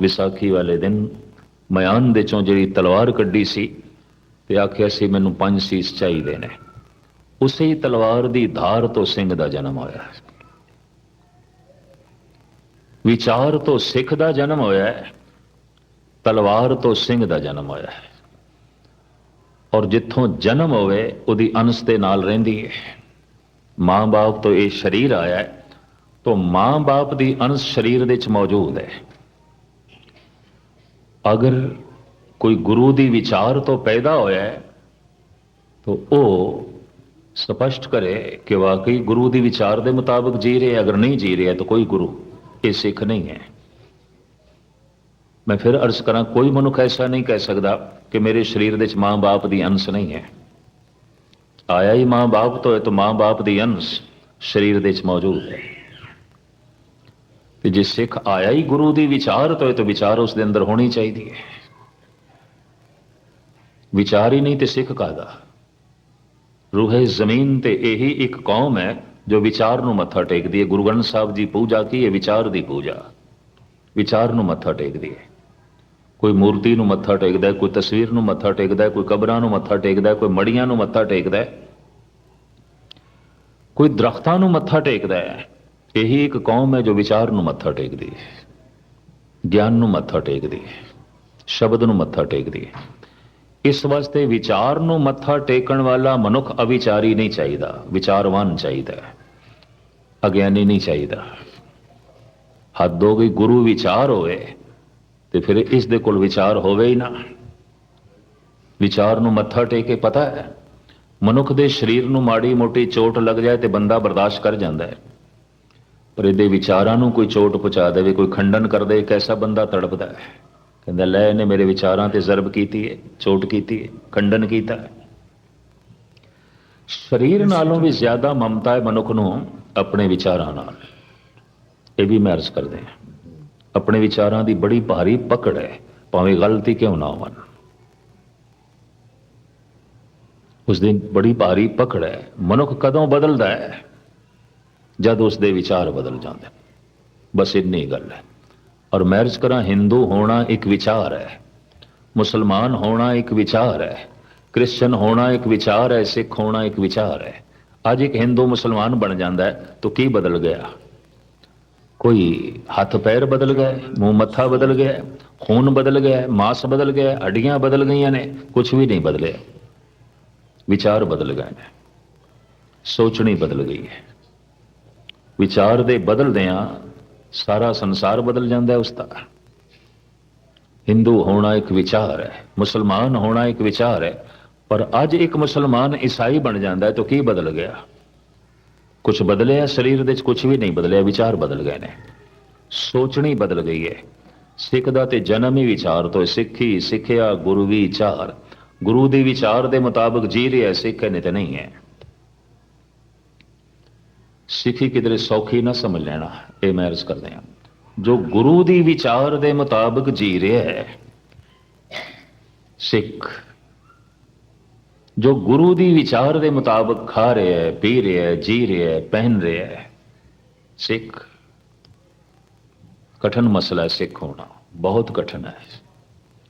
ਵਿਸਾਖੀ ਵਾਲੇ ਦਿਨ ਮਿਆਨ ਦੇ ਚੋਂ ਜਿਹੜੀ ਤਲਵਾਰ ਕੱਢੀ ਸੀ ਤੇ ਆਖਿਆ ਸੀ, ਮੈਨੂੰ ਪੰਜ ਸੀਸ ਚਾਹੀਦੇ ਨੇ। ਉਸੇ ਤਲਵਾਰ ਦੀ ਧਾਰ ਤੋਂ ਸਿੰਘ ਦਾ ਜਨਮ ਹੋਇਆ ਵਿਚਾਰ ਤੋਂ ਸਿੱਖ ਦਾ ਜਨਮ ਹੋਇਆ ਤਲਵਾਰ ਤੋਂ ਸਿੰਘ ਦਾ ਜਨਮ ਹੋਇਆ ਔਰ ਜਿੱਥੋਂ ਜਨਮ ਹੋਵੇ, ਉਹਦੀ ਅੰਸ਼ ਦੇ ਨਾਲ ਰਹਿੰਦੀ ਹੈ। ਮਾਂ-ਬਾਪ ਤੋਂ ਇਹ ਸਰੀਰ ਆਇਆ ਹੈ ਤੋਂ ਮਾਂ-ਬਾਪ ਦੀ ਅੰਸ਼ ਸਰੀਰ ਦੇ ਵਿੱਚ ਮੌਜੂਦ ਹੈ। ਅਗਰ ਕੋਈ ਗੁਰੂ ਦੀ ਵਿਚਾਰ ਤੋਂ ਪੈਦਾ ਹੋਇਆ ਹੈ, ਤਾਂ ਉਹ ਸਪਸ਼ਟ ਕਰੇ ਕਿ ਵਾਕਈ ਗੁਰੂ ਦੀ ਵਿਚਾਰ ਦੇ ਮੁਤਾਬਕ ਜੀ ਰਿਹਾ ਅਗਰ ਨਹੀਂ ਜੀ ਰਿਹਾ ਤਾਂ ਕੋਈ ਗੁਰੂ, ਇਹ ਸਿੱਖ ਨਹੀਂ ਹੈ। ਮੈਂ ਫਿਰ ਅਰਜ਼ ਕਰਾਂ, ਕੋਈ ਮਨੁੱਖ ਐਸਾ ਨਹੀਂ ਕਹਿ ਸਕਦਾ ਕਿ ਮੇਰੇ ਸਰੀਰ ਦੇ ਵਿੱਚ ਮਾਂ-ਬਾਪ ਦੀ ਅੰਸ਼ ਨਹੀਂ ਹੈ। ਆਇਆ ਹੀ ਮਾਂ-ਬਾਪ ਤੋਂ ਹੈ ਤਾਂ ਮਾਂ-ਬਾਪ ਦੀ ਅੰਸ਼ ਸਰੀਰ ਦੇ ਵਿੱਚ ਮੌਜੂਦ ਹੈ। ਤੇ ਜੇ ਸਿੱਖ ਆਇਆ ਹੀ ਗੁਰੂ ਦੀ ਵਿਚਾਰ, ਤੋਂ ਇਹ ਤਾਂ ਵਿਚਾਰ ਉਸ ਦੇ ਅੰਦਰ ਹੋਣੀ ਚਾਹੀਦੀ ਹੈ। ਵਿਚਾਰ ਹੀ ਨਹੀਂ ਤੇ ਸਿੱਖ ਕਾਦਾ ਰੂਹੇ ਜ਼ਮੀਨ ਤੇ ਇਹੀ ਇੱਕ ਕੌਮ ਹੈ ਜੋ ਵਿਚਾਰ ਨੂੰ ਮੱਥਾ ਟੇਕਦੀ ਹੈ। ਗੁਰੂ ਗ੍ਰੰਥ ਸਾਹਿਬ ਜੀ ਪੂਜਾ ਕੀ ਹੈ? ਵਿਚਾਰ ਦੀ ਪੂਜਾ। ਵਿਚਾਰ ਨੂੰ ਮੱਥਾ ਟੇਕਦੀ ਹੈ। ਕੋਈ ਮੂਰਤੀ ਨੂੰ ਮੱਥਾ ਟੇਕਦਾ ਕੋਈ ਤਸਵੀਰ ਨੂੰ ਮੱਥਾ ਟੇਕਦਾ ਕੋਈ ਕਬਰਾਂ ਨੂੰ ਮੱਥਾ ਟੇਕਦਾ ਕੋਈ ਮੜੀਆਂ ਨੂੰ ਮੱਥਾ ਟੇਕਦਾ ਕੋਈ ਦਰਖਤਾਂ ਨੂੰ ਮੱਥਾ ਟੇਕਦਾ ਹੈ। ਇਹੀ ਇੱਕ ਕੌਮ ਹੈ ਜੋ ਵਿਚਾਰ ਨੂੰ ਮੱਥਾ ਟੇਕਦੀ ਹੈ, ਗਿਆਨ ਨੂੰ ਮੱਥਾ ਟੇਕਦੀ ਹੈ, ਸ਼ਬਦ ਨੂੰ ਮੱਥਾ ਟੇਕਦੀ ਹੈ। ਇਸ ਵਾਸਤੇ ਵਿਚਾਰ ਨੂੰ ਮੱਥਾ ਟੇਕਣ ਵਾਲਾ ਮਨੁੱਖ ਅਵਿਚਾਰੀ ਨਹੀਂ ਚਾਹੀਦਾ, ਵਿਚਾਰਵਾਨ ਚਾਹੀਦਾ ਅਗਿਆਨੀ ਨਹੀਂ ਚਾਹੀਦਾ। ਹੱਦ ਹੋ ਗਈ, ਗੁਰੂ ਵਿਚਾਰ ਹੋਵੇ, ਤੇ ਫਿਰ ਇਸ ਦੇ ਕੋਲ ਵਿਚਾਰ ਹੋਵੇ ਹੀ ਨਾ। ਵਿਚਾਰ ਨੂੰ ਮੱਥਾ ਟੇਕੇ ਪਤਾ ਹੈ, ਮਨੁੱਖ ਦੇ ਸਰੀਰ ਨੂੰ ਮਾੜੀ ਮੋਟੀ ਚੋਟ ਲੱਗ ਜਾਏ ਤੇ ਬੰਦਾ ਬਰਦਾਸ਼ਤ ਕਰ ਜਾਂਦਾ ਹੈ। ਪਰ ਇਹਦੇ ਵਿਚਾਰਾਂ ਨੂੰ ਕੋਈ ਚੋਟ ਪਹੁੰਚਾ ਦੇਵੇ ਕੋਈ ਖੰਡਨ ਕਰ ਦੇ ਇੱਕ ਐਸਾ ਬੰਦਾ ਤੜਪਦਾ ਹੈ। ਕਹਿੰਦਾ ਲੈ ਇਹਨੇ ਮੇਰੇ ਵਿਚਾਰਾਂ ਤੇ ਜ਼ਰਬ ਕੀਤੀ ਹੈ ਚੋਟ ਕੀਤੀ ਹੈ ਖੰਡਨ ਕੀਤਾ ਹੈ। ਸਰੀਰ ਨਾਲੋਂ ਵੀ ਜ਼ਿਆਦਾ ਮਮਤਾ ਹੈ ਮਨੁੱਖ ਨੂੰ ਆਪਣੇ ਵਿਚਾਰਾਂ ਨਾਲ। ਇਹ ਵੀ ਮੈਂ ਅਰਜ਼ ਕਰਦੇ ਹਾਂ। ਆਪਣੇ ਵਿਚਾਰਾਂ ਦੀ ਬੜੀ ਭਾਰੀ ਪਕੜ ਹੈ ਭਾਵੇਂ ਗਲਤੀ ਕਿਉਂ ਨਾ ਹੋਵਨ ਉਸ ਦੀ ਬੜੀ ਭਾਰੀ ਪਕੜ ਹੈ। ਮਨੁੱਖ ਕਦੋਂ ਬਦਲਦਾ ਹੈ? ਜਦ ਉਸ ਦੇ ਵਿਚਾਰ ਬਦਲ ਜਾਂਦੇ ਬਸ ਇੰਨੀ ਗੱਲ ਹੈ। ਔਰ ਮੈਂ ਕਰਾਂ ਹਿੰਦੂ ਹੋਣਾ ਇੱਕ ਵਿਚਾਰ ਹੈ। ਮੁਸਲਮਾਨ ਹੋਣਾ ਇੱਕ ਵਿਚਾਰ ਹੈ। ਕ੍ਰਿਸਚਨ ਹੋਣਾ ਇੱਕ ਵਿਚਾਰ ਹੈ। ਸਿੱਖ ਹੋਣਾ ਇੱਕ ਵਿਚਾਰ ਹੈ। ਅੱਜ ਇੱਕ ਹਿੰਦੂ ਮੁਸਲਮਾਨ ਬਣ ਜਾਂਦਾ ਹੈ। ਤਾਂ ਕੀ ਬਦਲ ਗਿਆ? ਕੋਈ ਹੱਥ ਪੈਰ ਬਦਲ ਗਏ ਮੂੰਹ ਮੱਥਾ ਬਦਲ ਗਿਆ ਖੂਨ ਬਦਲ ਗਿਆ ਮਾਸ ਬਦਲ ਗਿਆ ਹੱਡੀਆਂ ਬਦਲ ਗਈਆਂ ਨੇ ਕੁਝ ਵੀ ਨਹੀਂ ਬਦਲਿਆ। ਵਿਚਾਰ ਬਦਲ ਗਏ ਨੇ। ਸੋਚਣੀ ਬਦਲ ਗਈ ਹੈ। ਵਿਚਾਰ ਦੇ ਬਦਲਦਿਆਂ ਸਾਰਾ ਸੰਸਾਰ ਬਦਲ ਜਾਂਦਾ ਹੈ ਉਸ ਦਾ। ਹਿੰਦੂ ਹੋਣਾ ਇੱਕ ਵਿਚਾਰ ਹੈ, ਮੁਸਲਮਾਨ ਹੋਣਾ ਇੱਕ ਵਿਚਾਰ ਹੈ, ਪਰ ਅੱਜ ਇੱਕ ਮੁਸਲਮਾਨ ਈਸਾਈ ਬਣ ਜਾਂਦਾ ਹੈ ਤਾਂ ਕੀ ਬਦਲ ਗਿਆ? ਕੁਝ ਬਦਲਿਆ, ਸਰੀਰ ਦੇ ਵਿੱਚ ਕੁਝ ਵੀ ਨਹੀਂ ਬਦਲਿਆ, ਵਿਚਾਰ ਬਦਲ ਗਏ ਨੇ। ਸੋਚਣੀ ਬਦਲ ਗਈ ਹੈ। ਸਿੱਖ ਦਾ ਤੇ ਜਨਮ ਹੀ ਵਿਚਾਰ ਤੋਂ ਹੈ। ਸਿੱਖੀ, ਸਿੱਖਿਆ, ਗੁਰੂ ਵਿਚਾਰ। ਗੁਰੂ ਦੇ ਵਿਚਾਰ ਦੇ ਮੁਤਾਬਕ ਜੀ ਰਿਹਾ ਸਿੱਖ ਨੇ ਤੇ ਨਹੀਂ ਹੈ। ਸਿੱਖੀ ਕਿਧਰੇ ਸੌਖੀ ਨਾ ਸਮਝ ਲੈਣਾ, ਇਹ ਮੈਂ ਅਰਜ਼ ਕਰਦੇ ਹਾਂ। ਜੋ ਗੁਰੂ ਦੀ ਵਿਚਾਰ ਦੇ ਮੁਤਾਬਕ ਜੀ ਰਿਹਾ ਹੈ, ਸਿੱਖ, ਜੋ ਗੁਰੂ ਦੀ ਵਿਚਾਰ ਦੇ ਮੁਤਾਬਕ ਖਾ ਰਿਹਾ ਹੈ, ਪੀ ਰਿਹਾ ਹੈ, ਜੀ ਰਿਹਾ ਹੈ, ਪਹਿਨ ਰਿਹਾ ਹੈ, ਸਿੱਖ, ਕਠਨ ਮਸਲਾ ਹੈ ਸਿੱਖ ਹੋਣਾ, ਬਹੁਤ ਕਠਨ ਹੈ।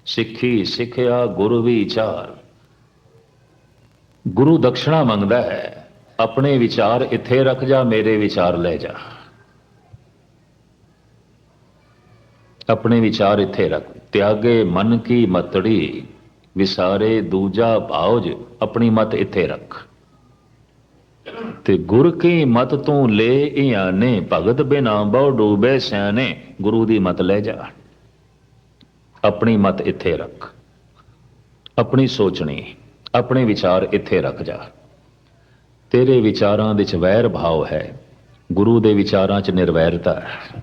ਸਿੱਖੀ, ਸਿੱਖਿਆ ਗੁਰੂ ਵਿਚਾਰ, ਗੁਰੂ ਦਕਸ਼ਣਾ ਮੰਗਦਾ ਹੈ। ਆਪਣੇ ਵਿਚਾਰ ਇੱਥੇ ਰੱਖ ਜਾ, ਮੇਰੇ ਵਿਚਾਰ ਲੈ ਜਾ। ਆਪਣੇ ਵਿਚਾਰ ਇੱਥੇ ਰੱਖ। ਤਿਆਗੇ ਮਨ ਕੀ ਮਤੜੀ, ਵਿਸਾਰੇ ਦੂਜਾ ਭਾਉਜ, ਆਪਣੀ ਮਤ ਇੱਥੇ ਰੱਖ। ਤੇ ਗੁਰ ਕੀ ਮਤ ਤੂੰ ਲੈ ਇਆਨੇ, ਭਗਤ ਬਿਨਾ ਬਹੁ ਡੂਬੇ ਸਿਆਨੇ ਗੁਰੂ ਦੀ ਮਤ ਲੈ ਜਾ। ਆਪਣੀ ਮਤ ਇੱਥੇ ਰੱਖ। ਆਪਣੀ ਸੋਚਣੀ, ਆਪਣੇ ਵਿਚਾਰ ਇੱਥੇ ਰੱਖ ਜਾ। ਤੇਰੇ ਵਿਚਾਰਾਂ ਵਿੱਚ ਵੈਰ ਭਾਵ ਹੈ, ਗੁਰੂ ਦੇ ਵਿਚਾਰਾਂ 'ਚ ਨਿਰਵੈਰਤਾ ਹੈ।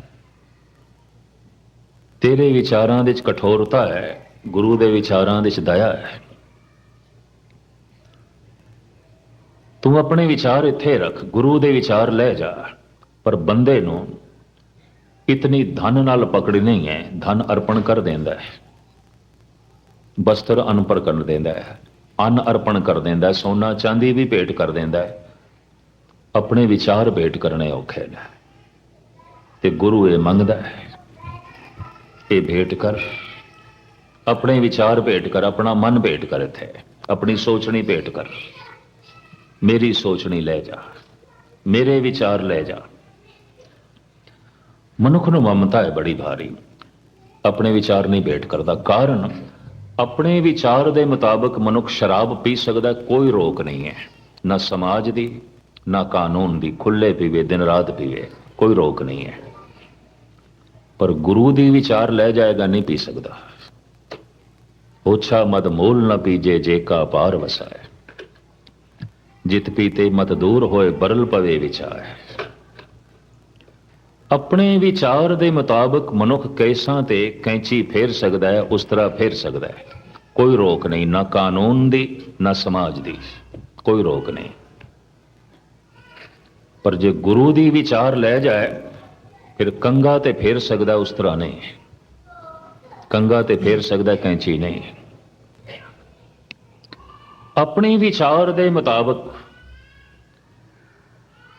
ਤੇਰੇ ਵਿਚਾਰਾਂ ਵਿੱਚ ਕਠੋਰਤਾ ਹੈ, ਗੁਰੂ ਦੇ ਵਿਚਾਰਾਂ ਵਿੱਚ ਦਇਆ ਹੈ। ਤੂੰ ਆਪਣੇ ਵਿਚਾਰ ਇੱਥੇ ਰੱਖ, ਗੁਰੂ ਦੇ ਵਿਚਾਰ ਲੈ ਜਾ, ਪਰ ਬੰਦੇ ਨੂੰ ਇਤਨੀ ਧਨ ਨਾਲ ਪਕੜ ਨਹੀਂ ਹੈ, ਧਨ ਅਰਪਣ ਕਰ ਦਿੰਦਾ ਹੈ। ਬਸਤਰ ਅਨਪਰ ਕਰ ਦਿੰਦਾ ਹੈ। ਅੰਨ ਅਰਪਣ ਕਰ ਦਿੰਦਾ ਸੋਨਾ ਚਾਂਦੀ ਵੀ ਭੇਟ ਕਰ ਦਿੰਦਾ ਆਪਣੇ ਵਿਚਾਰ ਭੇਟ ਕਰਨੇ ਔਖੇ ਨੇ। ਤੇ ਗੁਰੂ ਇਹ ਮੰਗਦਾ ਹੈ, ਇਹ ਭੇਟ ਕਰ। ਆਪਣੇ ਵਿਚਾਰ ਭੇਟ ਕਰ, ਆਪਣਾ ਮਨ ਭੇਟ ਕਰ ਇੱਥੇ। ਆਪਣੀ ਸੋਚਣੀ ਭੇਟ ਕਰ। ਮੇਰੀ ਸੋਚਣੀ ਲੈ ਜਾ, ਮੇਰੇ ਵਿਚਾਰ ਲੈ ਜਾ। ਮਨੁੱਖ ਨੂੰ ਮਮਤਾ ਹੈ ਬੜੀ ਭਾਰੀ। ਆਪਣੇ ਵਿਚਾਰ ਨਹੀਂ ਭੇਟ ਕਰਦਾ। ਕਾਰਨ ਆਪਣੇ ਵਿਚਾਰ ਦੇ ਮੁਤਾਬਕ ਮਨੁੱਖ ਸ਼ਰਾਬ ਪੀ ਸਕਦਾ ਕੋਈ ਰੋਕ ਨਹੀਂ ਹੈ। ਨਾ ਸਮਾਜ ਦੀ, ਨਾ ਕਾਨੂੰਨ ਦੀ ਖੁੱਲੇ ਪੀਵੇ, ਦਿਨ ਰਾਤ ਪੀਵੇ, ਕੋਈ ਰੋਕ ਨਹੀਂ ਹੈ। ਪਰ ਗੁਰੂ ਦੀ ਵਿਚਾਰ ਲੈ ਜਾਏਗਾ, ਨਹੀਂ ਪੀ ਸਕਦਾ। ਓਛਾ ਮਦ ਮੂਲ ਨ ਪੀਜੇ, ਜੇ ਕਾ ਪਾਰ ਵਸਾਏ। ਜਿਤ ਪੀਤੇ ਮਤ ਦੂਰ ਹੋਏ, ਬਰਲ ਪਵੇ ਵਿਚਾਰ ਆਪਣੇ ਵਿਚਾਰ ਦੇ ਮੁਤਾਬਕ ਮਨੁੱਖ ਕੈਸਾਂ ਤੇ ਕੈਂਚੀ ਫੇਰ ਸਕਦਾ ਹੈ, ਉਸ ਤਰ੍ਹਾਂ ਫੇਰ ਸਕਦਾ ਹੈ। ਕੋਈ ਰੋਕ ਨਹੀਂ, ਨਾ ਕਾਨੂੰਨ ਦੀ, ਨਾ ਸਮਾਜ ਦੀ। ਕੋਈ ਰੋਕ ਨਹੀਂ। ਪਰ ਜੇ ਗੁਰੂ ਦੀ ਵਿਚਾਰ ਲੈ ਜਾਏ, ਫਿਰ ਕੰਗਾ ਤੇ ਫੇਰ ਸਕਦਾ ਉਸ ਤਰ੍ਹਾਂ ਨਹੀਂ। ਕੰਗਾ ਤੇ ਫੇਰ ਸਕਦਾ ਕੈਂਚੀ ਨਹੀਂ। ਆਪਣੇ ਵਿਚਾਰ ਦੇ ਮੁਤਾਬਕ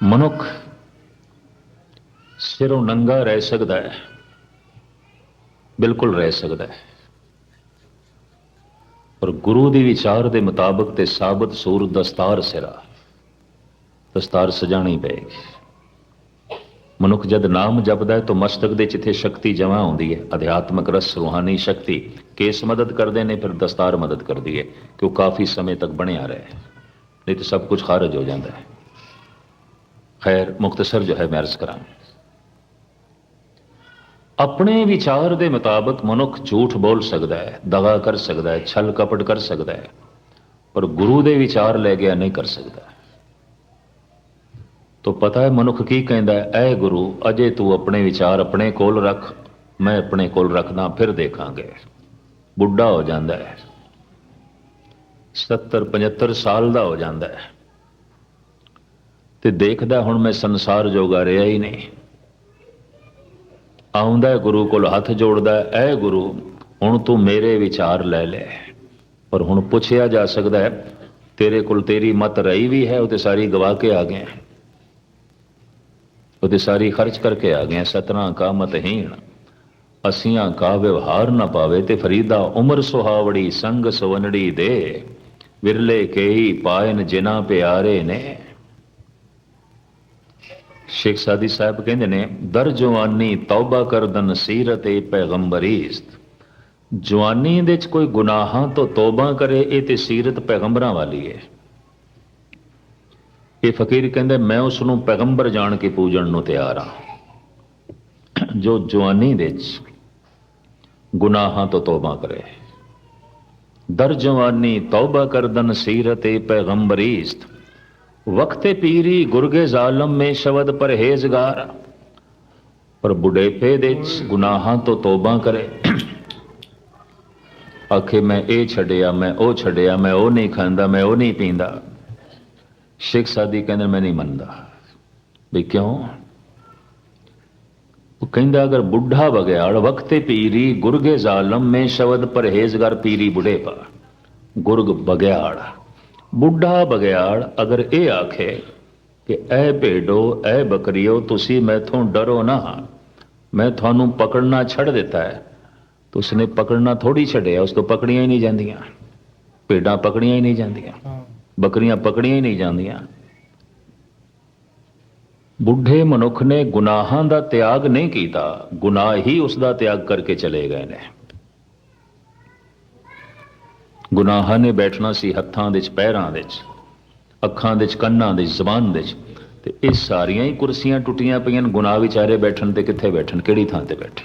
ਮਨੁੱਖ ਸਿਰੋਂ ਨੰਗਾ ਰਹਿ ਸਕਦਾ ਹੈ। ਬਿਲਕੁਲ ਰਹਿ ਸਕਦਾ ਹੈ। ਪਰ ਗੁਰੂ ਦੀ ਵਿਚਾਰ ਦੇ ਮੁਤਾਬਕ ਤੇ ਸਾਬਤ ਸੂਰ ਦਸਤਾਰ ਸਿਰਾ ਦਸਤਾਰ ਸਜਾਣੀ ਪਏਗੀ। ਮਨੁੱਖ ਜਦ ਨਾਮ ਜਪਦਾ ਹੈ ਤਾਂ ਮਸਤਕ ਦੇ ਜਿੱਥੇ ਸ਼ਕਤੀ ਜਮਾ ਹੁੰਦੀ ਹੈ। ਅਧਿਆਤਮਕ ਰਸ, ਰੂਹਾਨੀ ਸ਼ਕਤੀ ਕੇਸ ਮਦਦ ਕਰਦੇ ਨੇ? ਫਿਰ ਦਸਤਾਰ ਮਦਦ ਕਰਦੀ ਹੈ ਕਿ ਉਹ ਕਾਫੀ ਸਮੇਂ ਤੱਕ ਬਣਿਆ ਰਹੇ। ਨਹੀਂ ਤਾਂ ਸਭ ਕੁਝ ਖਾਰਜ ਹੋ ਜਾਂਦਾ ਹੈ। ਖੈਰ ਮੁਖਤਸਰ ਜੋ ਹੈ, ਮੈਂ ਅਰਜ਼ ਕਰਾਂ ਆਪਣੇ ਵਿਚਾਰ ਦੇ ਮੁਤਾਬਕ ਮਨੁੱਖ ਝੂਠ ਬੋਲ ਸਕਦਾ ਹੈ ਦਗਾ ਕਰ ਸਕਦਾ ਹੈ, ਛਲ ਕਪਟ ਕਰ ਸਕਦਾ ਹੈ, ਪਰ ਗੁਰੂ ਦੇ ਵਿਚਾਰ ਲੈ ਗਿਆ ਨਹੀਂ ਕਰ ਸਕਦਾ। ਤੋ ਪਤਾ ਹੈ ਮਨੁੱਖ ਕੀ ਕਹਿੰਦਾ ਹੈ, ਐ ਗੁਰੂ, ਅਜੇ ਤੂੰ ਆਪਣੇ ਵਿਚਾਰ ਆਪਣੇ ਕੋਲ ਰੱਖ, ਮੈਂ ਆਪਣੇ ਕੋਲ ਰੱਖਦਾ, ਫਿਰ ਦੇਖਾਂਗੇ। ਬੁੱਢਾ ਹੋ ਜਾਂਦਾ ਹੈ। 70 75 ਸਾਲ ਦਾ ਹੋ ਜਾਂਦਾ ਹੈ। ਤੇ ਦੇਖਦਾ ਹੁਣ ਮੈਂ ਸੰਸਾਰ ਜੋਗਾ ਰਿਹਾ ਹੀ ਨਹੀਂ। ਆਉਂਦਾ ਗੁਰੂ ਕੋਲ ਹੱਥ ਜੋੜਦਾ ਹੈ, ਐ ਗੁਰੂ ਹੁਣ ਤੂੰ ਮੇਰੇ ਵਿਚਾਰ ਲੈ ਲੈ। ਪਰ ਹੁਣ ਪੁੱਛਿਆ ਜਾ ਸਕਦਾ ਹੈ ਤੇਰੇ ਕੋਲ ਤੇਰੀ ਮਤ ਰਹੀ ਵੀ ਹੈ ਉਹ ਤੇ ਸਾਰੀ ਗਵਾ ਕੇ ਆ ਗਏ ਉਹ ਤੇ ਸਾਰੀ ਖਰਚ ਕਰਕੇ ਆ ਗਏ ਸਤਨਾ ਕਾ ਮਤਹੀਣ ਅਸੀਆਂ ਕਾ ਵਿਵਹਾਰ ਨਾ ਪਾਵੇ ਤੇ ਫਰੀਦਾ ਉਮਰ ਸੁਹਾਵੜੀ ਸੰਗ ਸਵਨੜੀ ਦੇ। ਵਿਰਲੇ ਕੇਈ ਪਾਇਨ ਜਿਨਾ ਪਿਆਰੇ ਨੇ ਸ਼ੇਖ ਸਾਦੀ ਸਾਹਿਬ ਕਹਿੰਦੇ ਨੇ, ਦਰ ਜਵਾਨੀ ਤੌਬਾ ਕਰਦਨ ਸੀਰਤ ਏ ਪੈਗੰਬਰੀਸਤ। ਜਵਾਨੀ ਦੇ ਚ ਕੋਈ ਗੁਨਾਹਾਂ ਤੋਂ ਤੌਬਾ ਕਰੇ, ਇਹ ਤੇ ਸੀਰਤ ਪੈਗੰਬਰਾਂ ਵਾਲੀ ਹੈ ਇਹ ਫਕੀਰ ਕਹਿੰਦੇ, ਮੈਂ ਉਸ ਨੂੰ ਪੈਗੰਬਰ ਜਾਣ ਕੇ ਪੂਜਣ ਨੂੰ ਤਿਆਰ ਹਾਂ ਜੋ ਜਵਾਨੀ ਦੇ ਚ ਗੁਨਾਹਾਂ ਤੋਂ ਤੋਬਾ ਕਰੇ। ਦਰ ਜਵਾਨੀ ਤੌਬਾ ਕਰਦਨ ਸੀਰਤ ਏ ਪੈਗੰਬਰੀਸਤ। ਵਕਤੇ ਪੀਰੀ ਗੁਰਗੇ ਜ਼ਾਲਮ ਮੇ ਸ਼ਬਦ ਪਰਹੇਜ਼ਗਾਰ। ਪਰ ਬੁਢੇਪੇ ਦੇ ਗੁਨਾਹਾਂ ਤੋਂ ਤੋਬਾ ਕਰੇ। ਆਖੇ, ਮੈਂ ਇਹ ਛੱਡਿਆ, ਮੈਂ ਉਹ ਛੱਡਿਆ, ਮੈਂ ਉਹ ਨਹੀਂ ਖਾਂਦਾ, ਮੈਂ ਉਹ ਨਹੀਂ ਪੀਂਦਾ। ਸ਼ੇਖ ਸਾਦੀ ਕਹਿੰਦੇ, ਮੈਂ ਨਹੀਂ ਮੰਨਦਾ। ਵੀ ਕਿਉਂ? ਉਹ ਕਹਿੰਦਾ, ਅਗਰ ਬੁੱਢਾ ਬਗਿਆੜ ਵਕਤੇ ਪੀਰੀ ਗੁਰਗੇ ਜ਼ਾਲਮ ਮੇ ਸ਼ਬਦ ਪਰਹੇਜ਼ਗਾਰ, ਪੀਰੀ ਬੁਢੇਪਾ, ਗੁਰਗ ਬਗਿਆੜ ਬੁੱਢਾ ਬਗਿਆੜ ਅਗਰ ਇਹ ਆਖੇ ਕਿ ਐ ਭੇਡੋ ਐ ਬੱਕਰੀਓ ਤੁਸੀਂ ਮੈਥੋਂ ਡਰੋ ਨਾ। ਮੈਂ ਤੁਹਾਨੂੰ ਪਕੜਨਾ ਛੱਡ ਦਿੱਤਾ ਹੈ। ਤਾਂ ਉਸਨੇ ਪਕੜਨਾ ਥੋੜੀ ਛੱਡਿਆ ਉਸ ਤੋਂ ਪਕੜੀਆਂ ਹੀ ਨਹੀਂ ਜਾਂਦੀਆਂ। ਭੇਡਾਂ ਪਕੜੀਆਂ ਹੀ ਨਹੀਂ ਜਾਂਦੀਆਂ। ਬੱਕਰੀਆਂ ਪਕੜੀਆਂ ਹੀ ਨਹੀਂ ਜਾਂਦੀਆਂ। ਬੁੱਢੇ ਮਨੁੱਖ ਨੇ ਗੁਨਾਹਾਂ ਦਾ ਤਿਆਗ ਨਹੀਂ ਕੀਤਾ ਗੁਨਾਹ ਹੀ ਉਸ ਦਾ ਤਿਆਗ ਕਰਕੇ ਚਲੇ ਗਏ ਨੇ। ਗੁਨਾਹਾਂ ਨੇ ਬੈਠਣਾ ਸੀ ਹੱਥਾਂ ਦੇ ਚ ਪੈਰਾਂ ਦੇ ਚ ਅੱਖਾਂ ਦੇ ਚ ਕੰਨਾਂ ਦੇ ਜ਼ਬਾਨ ਦੇ ਚ ਤੇ ਇਹ ਸਾਰੀਆਂ ਹੀ ਕੁਰਸੀਆਂ ਟੁੱਟੀਆਂ ਪਈਆਂ ਨੇ, ਗੁਨਾਹ ਵਿਚਾਰੇ ਬੈਠਣ ਤੇ ਕਿੱਥੇ ਬੈਠਣ ਕਿਹੜੀ ਥਾਂ ਤੇ ਬੈਠਣ?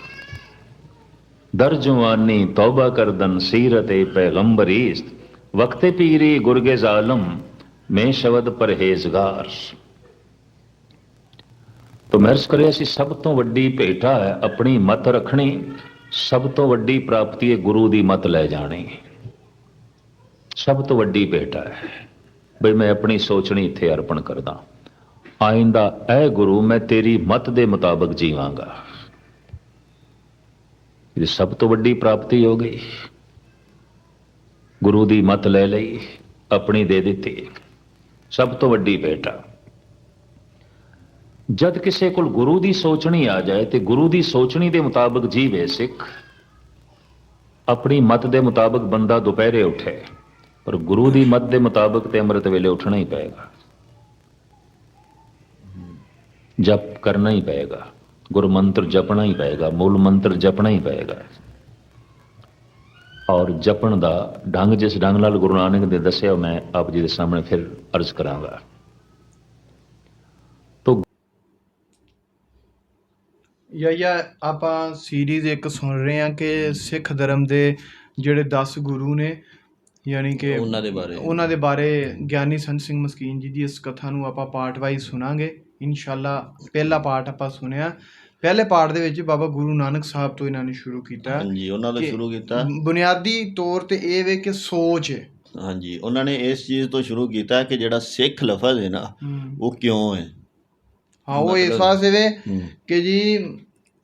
ਦਰ ਜਵਾਨੀ ਤੌਬਾ ਕਰਦਨ ਸੀਰਤੇ ਪੈਗੰਬਰੀਸਤ ਵਕਤੇ ਪੀਰੀ ਗੁਰਗੇ ਜ਼ਾਲਮ ਮੈਂ ਸ਼ਬਦ ਪਰਹੇਜ਼ਗਾਰ। ਤੋ ਮਰਸ ਕਰਿਆ ਸੀ ਸਭ ਤੋਂ ਵੱਡੀ ਭੇਟਾ ਹੈ ਆਪਣੀ ਮਤ ਰੱਖਣੀ ਸਭ ਤੋਂ ਵੱਡੀ ਪ੍ਰਾਪਤੀ ਹੈ ਗੁਰੂ ਦੀ ਮਤ ਲੈ ਜਾਣੀ। ਸਭ ਤੋਂ ਵੱਡੀ ਭੇਟਾ ਹੈ ਬਈ ਮੈਂ ਆਪਣੀ ਸੋਚਣੀ ਇੱਥੇ ਅਰਪਣ ਕਰਦਾ। ਆਇੰਦਾ, ਐ ਗੁਰੂ, ਮੈਂ ਤੇਰੀ ਮਤ ਦੇ ਮੁਤਾਬਕ ਜੀਵਾਂਗਾ। ਇਹ ਸਭ ਤੋਂ ਵੱਡੀ ਪ੍ਰਾਪਤੀ ਹੋ ਗਈ। ਗੁਰੂ ਦੀ ਮਤ ਲੈ ਲਈ, ਆਪਣੀ ਦੇ ਦਿੱਤੀ। ਸਭ ਤੋਂ ਵੱਡੀ ਭੇਟਾ ਜਦ ਕਿਸੇ ਕੋਲ ਗੁਰੂ ਦੀ ਸੋਚਣੀ ਆ ਜਾਏ ਤੇ ਗੁਰੂ ਦੀ ਸੋਚਣੀ ਦੇ ਮੁਤਾਬਕ ਜੀਵੇ ਸਿੱਖ, ਆਪਣੀ ਮਤ ਦੇ ਮੁਤਾਬਕ ਬੰਦਾ ਦੁਪਹਿਰੇ ਉੱਠੇ। ਪਰ ਗੁਰੂ ਦੀ ਮਤ ਦੇ ਮੁਤਾਬਕ ਤੇ ਅੰਮ੍ਰਿਤ ਵੇਲੇ ਉੱਠਣਾ ਹੀ ਪਏਗਾ। ਜਪ ਕਰਨਾ ਹੀ ਪਏਗਾ। ਗੁਰੂ ਜਪਣਾ ਹੀ ਪਏਗਾ। ਮੂਲ ਮੰਤਰ ਜਪਣਾ ਹੀ ਪਏਗਾ। ਔਰ ਜਪਣ ਦਾ ਢੰਗ ਜਿਸ ਢੰਗ ਨਾਲ ਗੁਰੂ ਨਾਨਕ ਦੇ ਦੱਸਿਆ ਮੈਂ ਆਪ ਜੀ ਦੇ ਸਾਹਮਣੇ ਫਿਰ ਅਰਜ਼ ਕਰਾਂਗਾ। ਤੋ
ਯਾ ਆਪਾਂ ਸੀਰੀਜ਼ ਇੱਕ ਸੁਣ ਰਹੇ ਹਾਂ ਕਿ ਸਿੱਖ ਧਰਮ ਦੇ ਜਿਹੜੇ 10 ਗੁਰੂ ਨੇ ਯਾਨੀ ਕਿ
ਉਹਨਾਂ ਦੇ ਬਾਰੇ।
ਉਹਨਾਂ ਦੇ ਬਾਰੇ ਗਿਆਨੀ ਸੰਤ ਸਿੰਘ ਮਸਕੀਨ ਜੀ ਦੀ ਇਸ ਕਥਾ ਨੂੰ ਆਪਾਂ ਪਾਰਟ ਵਾਈਜ਼ ਸੁਣਾਂਗੇ। ਇਨਸ਼ਾਅੱਲਾ ਪਹਿਲਾ ਪਾਰਟ ਆਪਾਂ ਸੁਣਿਆ। ਪਹਿਲੇ ਪਾਰਟ ਦੇ ਵਿੱਚ ਬਾਬਾ ਗੁਰੂ ਨਾਨਕ ਸਾਹਿਬ ਤੋਂ ਇਹਨਾਂ ਨੇ ਸ਼ੁਰੂ ਕੀਤਾ।
ਹਾਂਜੀ ਉਹਨਾਂ
ਕਿ
ਸ਼ੁਰੂ ਕੀਤਾ।
ਬੁਨਿਆਦੀ ਤੌਰ ਤੇ ਇਹ ਵੇ ਕਿ ਸੋਚ ਹੈ
ਹਾਂਜੀ ਉਹਨਾਂ ਨੇ ਇਸ ਚੀਜ਼ ਤੋਂ ਸ਼ੁਰੂ ਕੀਤਾ ਕਿ ਜਿਹੜਾ ਸਿੱਖ ਲਫ਼ਜ਼ ਹੈ ਨਾ ਉਹ ਕਿਉਂ ਹੈ
ਹਾਂ ਉਹ ਇਸ ਵਾਸਤੇ ਵੇ ਕਿ ਜੀ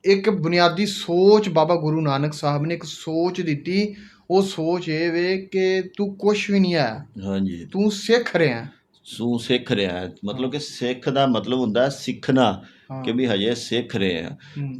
ਇੱਕ ਬੁਨਿਆਦੀ ਸੋਚ ਬਾਬਾ ਗੁਰੂ ਨਾਨਕ ਸਾਹਿਬ ਨੇ ਇੱਕ ਸੋਚ ਦਿੱਤੀ। ਉਹ ਸੋਚ ਇਹ ਵੇ ਕਿ ਤੂੰ ਕੁਛ ਵੀ ਨਹੀਂ ਹੈ।
ਹਾਂਜੀ।
ਤੂੰ ਸਿੱਖ ਰਿਹਾ।
ਸੂ ਸਿੱਖ ਰਿਹਾ। ਮਤਲਬ ਕਿ ਸਿੱਖ ਦਾ ਮਤਲਬ ਹੁੰਦਾ ਸਿੱਖਣਾ। ਕਿ ਵੀ ਹਜੇ ਸਿੱਖ ਰਹੇ ਆ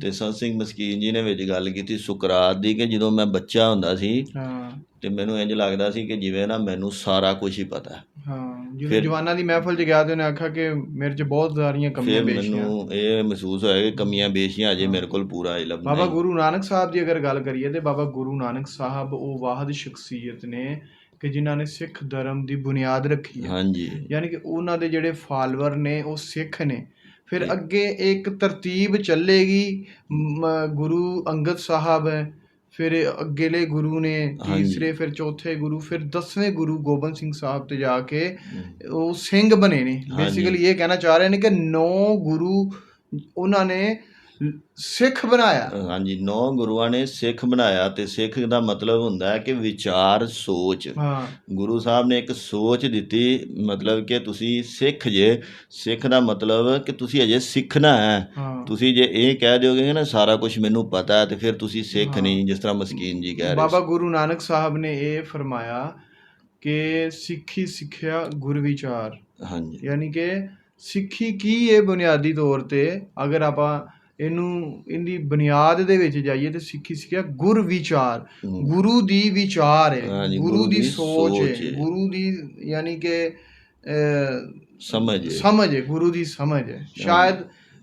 ਤੇ ਸੰਤ ਸਿੰਘ ਮਸਕੀਨ ਜੀ ਨੇ ਵਿੱਚ ਗੱਲ ਕੀਤੀ ਸੁਕਰਾਤ ਦੀ ਕਿ ਜਦੋਂ ਮੈਂ ਬੱਚਾ ਹੁੰਦਾ ਸੀ
ਹਾਂ।
ਤੇ ਮੈਨੂੰ ਇੰਜ ਲੱਗਦਾ ਸੀ ਕਿ ਜਿਵੇਂ ਨਾ ਮੈਨੂੰ ਸਾਰਾ ਕੁਝ ਹੀ ਪਤਾ। ਹੈ
ਜਦੋਂ ਜਵਾਨਾਂ ਦੀ ਮਹਿਫਲ 'ਚ ਗਿਆ ਤੇ ਉਹਨੇ ਆਖਿਆ ਕਿ ਮੇਰੇ 'ਚ ਬਹੁਤ ਸਾਰੀਆਂ ਕਮੀਆਂ ਬੇਸ਼ੀਆਂ
ਮੈਨੂੰ ਇਹ ਮਹਿਸੂਸ ਹੋਇਆ ਕਿ ਕਮੀਆਂ ਬੇਸ਼ੀਆਂ ਅਜੇ ਮੇਰੇ ਕੋਲ ਪੂਰਾ ਇਲਮ
ਬਾਬਾ
ਨਹੀਂ।
ਗੁਰੂ ਨਾਨਕ ਸਾਹਿਬ ਦੀ ਅਗਰ ਗੱਲ ਕਰੀਏ ਤੇ ਬਾਬਾ ਗੁਰੂ ਨਾਨਕ ਸਾਹਿਬ ਉਹ ਵਾਹਦ ਸ਼ਖਸੀਅਤ ਨੇ ਕਿ ਜਿਨ੍ਹਾਂ ਨੇ ਸਿੱਖ ਧਰਮ ਦੀ ਬੁਨਿਆਦ ਰੱਖੀ ਹੈ।
ਹਾਂਜੀ।
ਯਾਨੀ ਕਿ ਉਹਨਾਂ ਦੇ ਜਿਹੜੇ ਫਾਲੋਅਰ ਨੇ ਉਹ ਸਿੱਖ ਨੇ। ਫਿਰ ਅੱਗੇ ਇੱਕ ਤਰਤੀਬ ਚੱਲੇਗੀ ਗੁਰੂ ਅੰਗਦ ਸਾਹਿਬ ਹੈ ਫਿਰ ਅੱਗੇਲੇ ਗੁਰੂ ਨੇ। ਤੀਸਰੇ ਫਿਰ ਚੌਥੇ ਗੁਰੂ ਫਿਰ ਦਸਵੇਂ ਗੁਰੂ ਗੋਬਿੰਦ ਸਿੰਘ ਸਾਹਿਬ ਤੇ ਜਾ ਕੇ ਉਹ ਸਿੰਘ ਬਣੇ ਨੇ। ਬੇਸਿਕਲੀ ਇਹ ਕਹਿਣਾ ਚਾਹ ਰਹੇ ਨੇ ਕਿ ਨੌ ਗੁਰੂ ਉਹਨਾਂ ਨੇ ਸਿੱਖ ਬਣਾਇਆ।
ਹਾਂਜੀ ਨੌ ਗੁਰੂਆਂ ਨੇ ਸਿੱਖ ਬਣਾਇਆ ਤੇ ਸਿੱਖ ਦਾ ਮਤਲਬ ਹੁੰਦਾ ਹੈ ਕਿ ਵਿਚਾਰ ਸੋਚ।
ਹਾਂ।
ਗੁਰੂ ਸਾਹਿਬ ਨੇ ਇੱਕ ਸੋਚ ਦਿੱਤੀ ਮਤਲਬ ਕਿ ਤੁਸੀਂ ਸਿੱਖ ਜੇ ਸਿੱਖ ਦਾ ਮਤਲਬ ਕਿ ਤੁਸੀਂ ਅਜੇ ਸਿੱਖਣਾ ਹੈ। ਤੁਸੀਂ ਜੇ ਇਹ ਕਹਿ ਦਿਓਗੇ ਨਾ ਸਾਰਾ ਕੁਝ ਮੈਨੂੰ ਪਤਾ ਹੈ ਤੇ ਫਿਰ ਤੁਸੀਂ ਸਿੱਖ। ਨਹੀਂ ਜਿਸ ਤਰ੍ਹਾਂ ਮਸਕੀਨ ਜੀ ਕਹਿ ਰਹੇ
ਬਾਬਾ ਗੁਰੂ ਨਾਨਕ ਸਾਹਿਬ ਨੇ ਇਹ ਫਰਮਾਇਆ ਕਿ ਸਿੱਖੀ ਸਿੱਖਿਆ ਗੁਰ ਵਿਚਾਰ।
ਹਾਂਜੀ।
ਯਾਨੀ ਕਿ ਸਿੱਖੀ ਕੀ ਹੈ ਬੁਨਿਆਦੀ ਤੌਰ ਤੇ? ਅਗਰ ਆਪਾਂ ਇਹਨੂੰ ਇਹਦੀ ਬੁਨਿਆਦ ਦੇ ਵਿੱਚ ਜਾਈਏ ਤੇ ਸਿੱਖੀ ਸਿੱਖਿਆ ਗੁਰ ਵਿਚਾਰ ਗੁਰੂ ਦੀ ਵਿਚਾਰ ਹੈ ਗੁਰੂ ਦੀ ਸੋਚ ਹੈ। ਗੁਰੂ ਦੀ ਯਾਨੀ ਕਿ
ਸਮਝ
ਸਮਝ ਹੈ ਗੁਰੂ ਦੀ ਸਮਝ ਹੈ। ਸ਼ਾਇਦ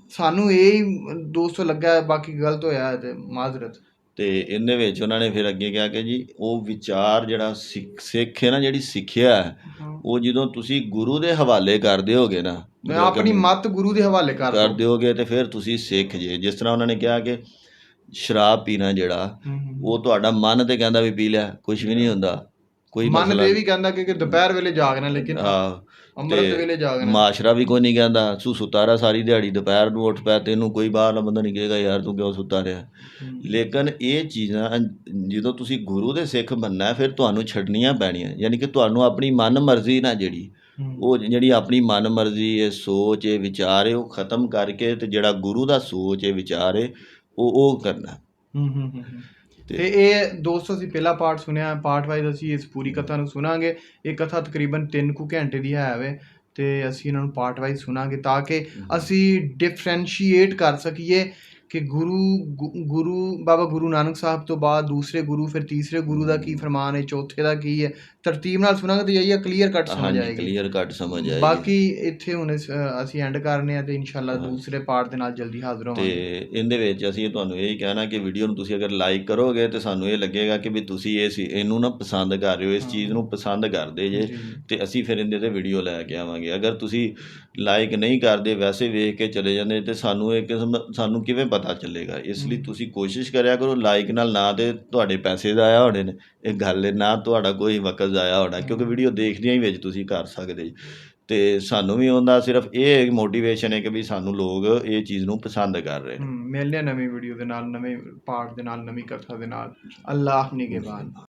ਸਾਨੂੰ ਇਹ ਹੀ ਦੋਸਤੋ ਲੱਗਾ ਬਾਕੀ ਗਲਤ ਹੋਇਆ ਤੇ ਮਾਜ਼ਰਤ।
ਤੇ ਇਹਦੇ ਵਿੱਚ ਉਹਨਾਂ ਨੇ ਫਿਰ ਅੱਗੇ ਕਿਹਾ ਕਿ ਜੀ ਉਹ ਵਿਚਾਰ ਜਿਹੜਾ ਸਿੱਖ ਸਿੱਖ ਹੈ ਨਾ ਜਿਹੜੀ ਸਿੱਖਿਆ ਹੈ ਉਹ ਜਦੋਂ ਤੁਸੀਂ ਗੁਰੂ ਦੇ ਹਵਾਲੇ ਕਰ ਦਿਓਗੇ ਨਾ
ਮੈਂ ਆਪਣੀ ਮਤ ਗੁਰੂ ਦੇ ਹਵਾਲੇ ਕਰ
ਕਰ। ਦਿਓਗੇ ਤੇ ਫਿਰ ਤੁਸੀਂ ਸਿੱਖ ਜੇ ਜਿਸ ਤਰ੍ਹਾਂ ਉਹਨਾਂ ਨੇ ਕਿਹਾ ਕਿ ਸ਼ਰਾਬ ਪੀਣਾ ਜਿਹੜਾ। ਉਹ ਤੁਹਾਡਾ ਮਨ ਤੇ ਕਹਿੰਦਾ ਵੀ ਪੀ ਲਿਆ ਕੁਝ ਵੀ ਨਹੀਂ ਹੁੰਦਾ ਕੋਈ
ਮਨ ਤੇ ਇਹ ਵੀ ਕਹਿੰਦਾ ਕਿ ਦੁਪਹਿਰ ਵੇਲੇ ਜਾਗਣਾ ਲੇਕਿਨ
ਆ
ਅੰਮ੍ਰਿਤ ਵੇਲੇ ਜਾਗਣਾ।
ਮਾਸ਼ਰਾ ਵੀ ਕੋਈ ਨਹੀਂ ਕਹਿੰਦਾ ਤੂੰ ਸੁੱਤਾ ਰਿਹਾ ਸਾਰੀ ਦਿਹਾੜੀ ਦੁਪਹਿਰ ਨੂੰ ਉੱਠ ਪਿਆ ਤੈਨੂੰ ਕੋਈ ਬਾਹਰਲਾ ਬੰਦਾ ਨਹੀਂ ਕਹੇਗਾ ਯਾਰ ਤੂੰ ਕਿਉਂ ਸੁੱਤਾ ਰਿਹਾ? ਲੇਕਿਨ ਇਹ ਚੀਜ਼ਾਂ ਜਦੋਂ ਤੁਸੀਂ ਗੁਰੂ ਦੇ ਸਿੱਖ ਬੰਨਾ ਹੈ, ਫਿਰ ਤੁਹਾਨੂੰ ਛੱਡਣੀਆਂ ਪੈਣੀਆਂ। ਯਾਨੀ ਕਿ ਤੁਹਾਨੂੰ ਆਪਣੀ ਮਨ ਮਰਜ਼ੀ ਨਾ ਜਿਹੜੀ ਉਹ ਜਿਹੜੀ ਆਪਣੀ ਮਨ ਮਰਜ਼ੀ ਹੈ ਸੋਚ ਹੈ ਵਿਚਾਰ ਹੈ ਉਹ ਖਤਮ ਕਰਕੇ ਤੇ ਜਿਹੜਾ ਗੁਰੂ ਦਾ ਸੋਚ ਹੈ ਵਿਚਾਰ ਹੈ ਉਹ ਉਹ ਕਰਨਾ।
ਹਮ, ਹਮ।
ਤੇ-
ਇਹ ਦੋਸਤੋ ਅਸੀਂ ਪਹਿਲਾ ਪਾਰਟ ਸੁਣਿਆ ਪਾਰਟ ਵਾਈਜ਼ ਅਸੀਂ ਇਸ ਪੂਰੀ ਕਥਾ ਨੂੰ ਸੁਣਾਂਗੇ। ਇਹ ਕਥਾ ਤਕਰੀਬਨ 3 ਕੁ ਘੰਟੇ ਦੀ ਹੈ ਵੇ ਤੇ ਅਸੀਂ ਇਹਨਾਂ ਨੂੰ ਪਾਰਟ ਵਾਈਜ਼ ਸੁਣਾਂਗੇ ਤਾਂ ਕਿ ਅਸੀਂ ਡਿਫਰੈਂਸ਼ੀਏਟ ਕਰ ਸਕੀਏ ਕਿ ਗੁਰੂ ਗੁਰੂ ਬਾਬਾ ਗੁਰੂ ਨਾਨਕ ਸਾਹਿਬ ਤੋਂ ਬਾਅਦ ਦੂਸਰੇ ਗੁਰੂ ਫਿਰ ਤੀਸਰੇ ਗੁਰੂ ਦਾ ਕੀ ਫਰਮਾਨ ਹੈ ਚੌਥੇ ਦਾ ਕੀ ਹੈ? ਤਰਤੀਬ ਨਾਲ ਸੁਣਾਂਗੇ ਤੇ ਇਹ ਕਲੀਅਰ ਕੱਟ ਸਮਝ ਆਏਗੀ।
ਕਲੀਅਰ ਕੱਟ ਸਮਝ ਆਏਗੀ।
ਬਾਕੀ ਇੱਥੇ ਹੁਣ ਅਸੀਂ ਐਂਡ ਕਰਨੇ ਆ ਤੇ ਇਨਸ਼ਾਅੱਲਾ ਦੂਸਰੇ ਪਾਰਟ ਦੇ ਨਾਲ ਜਲਦੀ ਹਾਜ਼ਰ
ਤੇ
ਹੋਵਾਂਗੇ।
ਇਹਦੇ ਵਿੱਚ ਅਸੀਂ ਤੁਹਾਨੂੰ ਇਹ ਕਹਿਣਾ ਕਿ ਵੀਡੀਓ ਨੂੰ ਤੁਸੀਂ ਅਗਰ ਲਾਈਕ ਕਰੋਗੇ ਤੇ ਸਾਨੂੰ ਇਹ ਲੱਗੇਗਾ ਕਿ ਵੀ ਤੁਸੀਂ ਇਸ ਇਹਨੂੰ ਨਾ ਪਸੰਦ ਕਰ ਰਹੇ ਹੋ ਇਸ ਚੀਜ਼ ਨੂੰ ਪਸੰਦ ਕਰਦੇ ਜੇ
ਜੀ।
ਤੇ ਅਸੀਂ ਫਿਰ ਇਹਦੇ ਤੇ ਵੀਡੀਓ ਲੈ ਕੇ ਆਵਾਂਗੇ। ਅਗਰ ਤੁਸੀਂ ਲਾਈਕ ਨਹੀਂ ਕਰਦੇ ਵੈਸੇ ਵੇਖ ਕੇ ਚਲੇ ਜਾਂਦੇ ਤੇ ਸਾਨੂੰ ਇਹ ਕਿਸਮ ਸਾਨੂੰ ਕਿਵੇਂ ਪਤਾ ਚੱਲੇਗਾ। ਇਸ ਲਈ ਤੁਸੀਂ ਕੋਸ਼ਿਸ਼ ਕਰਿਆ ਕਰੋ ਲਾਈਕ ਨਾਲ ਨਾ ਤੇ ਤੁਹਾਡੇ ਪੈਸੇ ਜ਼ਾਇਆ ਹੋਣੇ ਨੇ ਇਹ ਗੱਲ ਹੈ ਨਾ ਤੁਹਾਡਾ ਕੋਈ ਵਕਤ ਜ਼ਾਇਆ ਹੋਣਾ ਕਿਉਂਕਿ ਵੀਡੀਓ ਦੇਖਦਿਆਂ ਹੀ ਵਿੱਚ ਤੁਸੀਂ ਕਰ ਸਕਦੇ ਜੀ। ਤੇ ਸਾਨੂੰ ਵੀ ਉਹਦਾ ਸਿਰਫ ਇਹ ਮੋਟੀਵੇਸ਼ਨ ਹੈ ਕਿ ਵੀ ਸਾਨੂੰ ਲੋਕ ਇਹ ਚੀਜ਼ ਨੂੰ ਪਸੰਦ ਕਰ ਰਹੇ ਨੇ।
ਹਾਂ ਨਵੀਂ ਵੀਡੀਓ ਦੇ ਨਾਲ ਨਵੇਂ ਪਾਰਟ ਦੇ ਨਾਲ ਨਵੀਂ ਕਥਾ ਦੇ ਨਾਲ। ਅੱਲਾਹ ਨਿਗਹਿਬਾਨ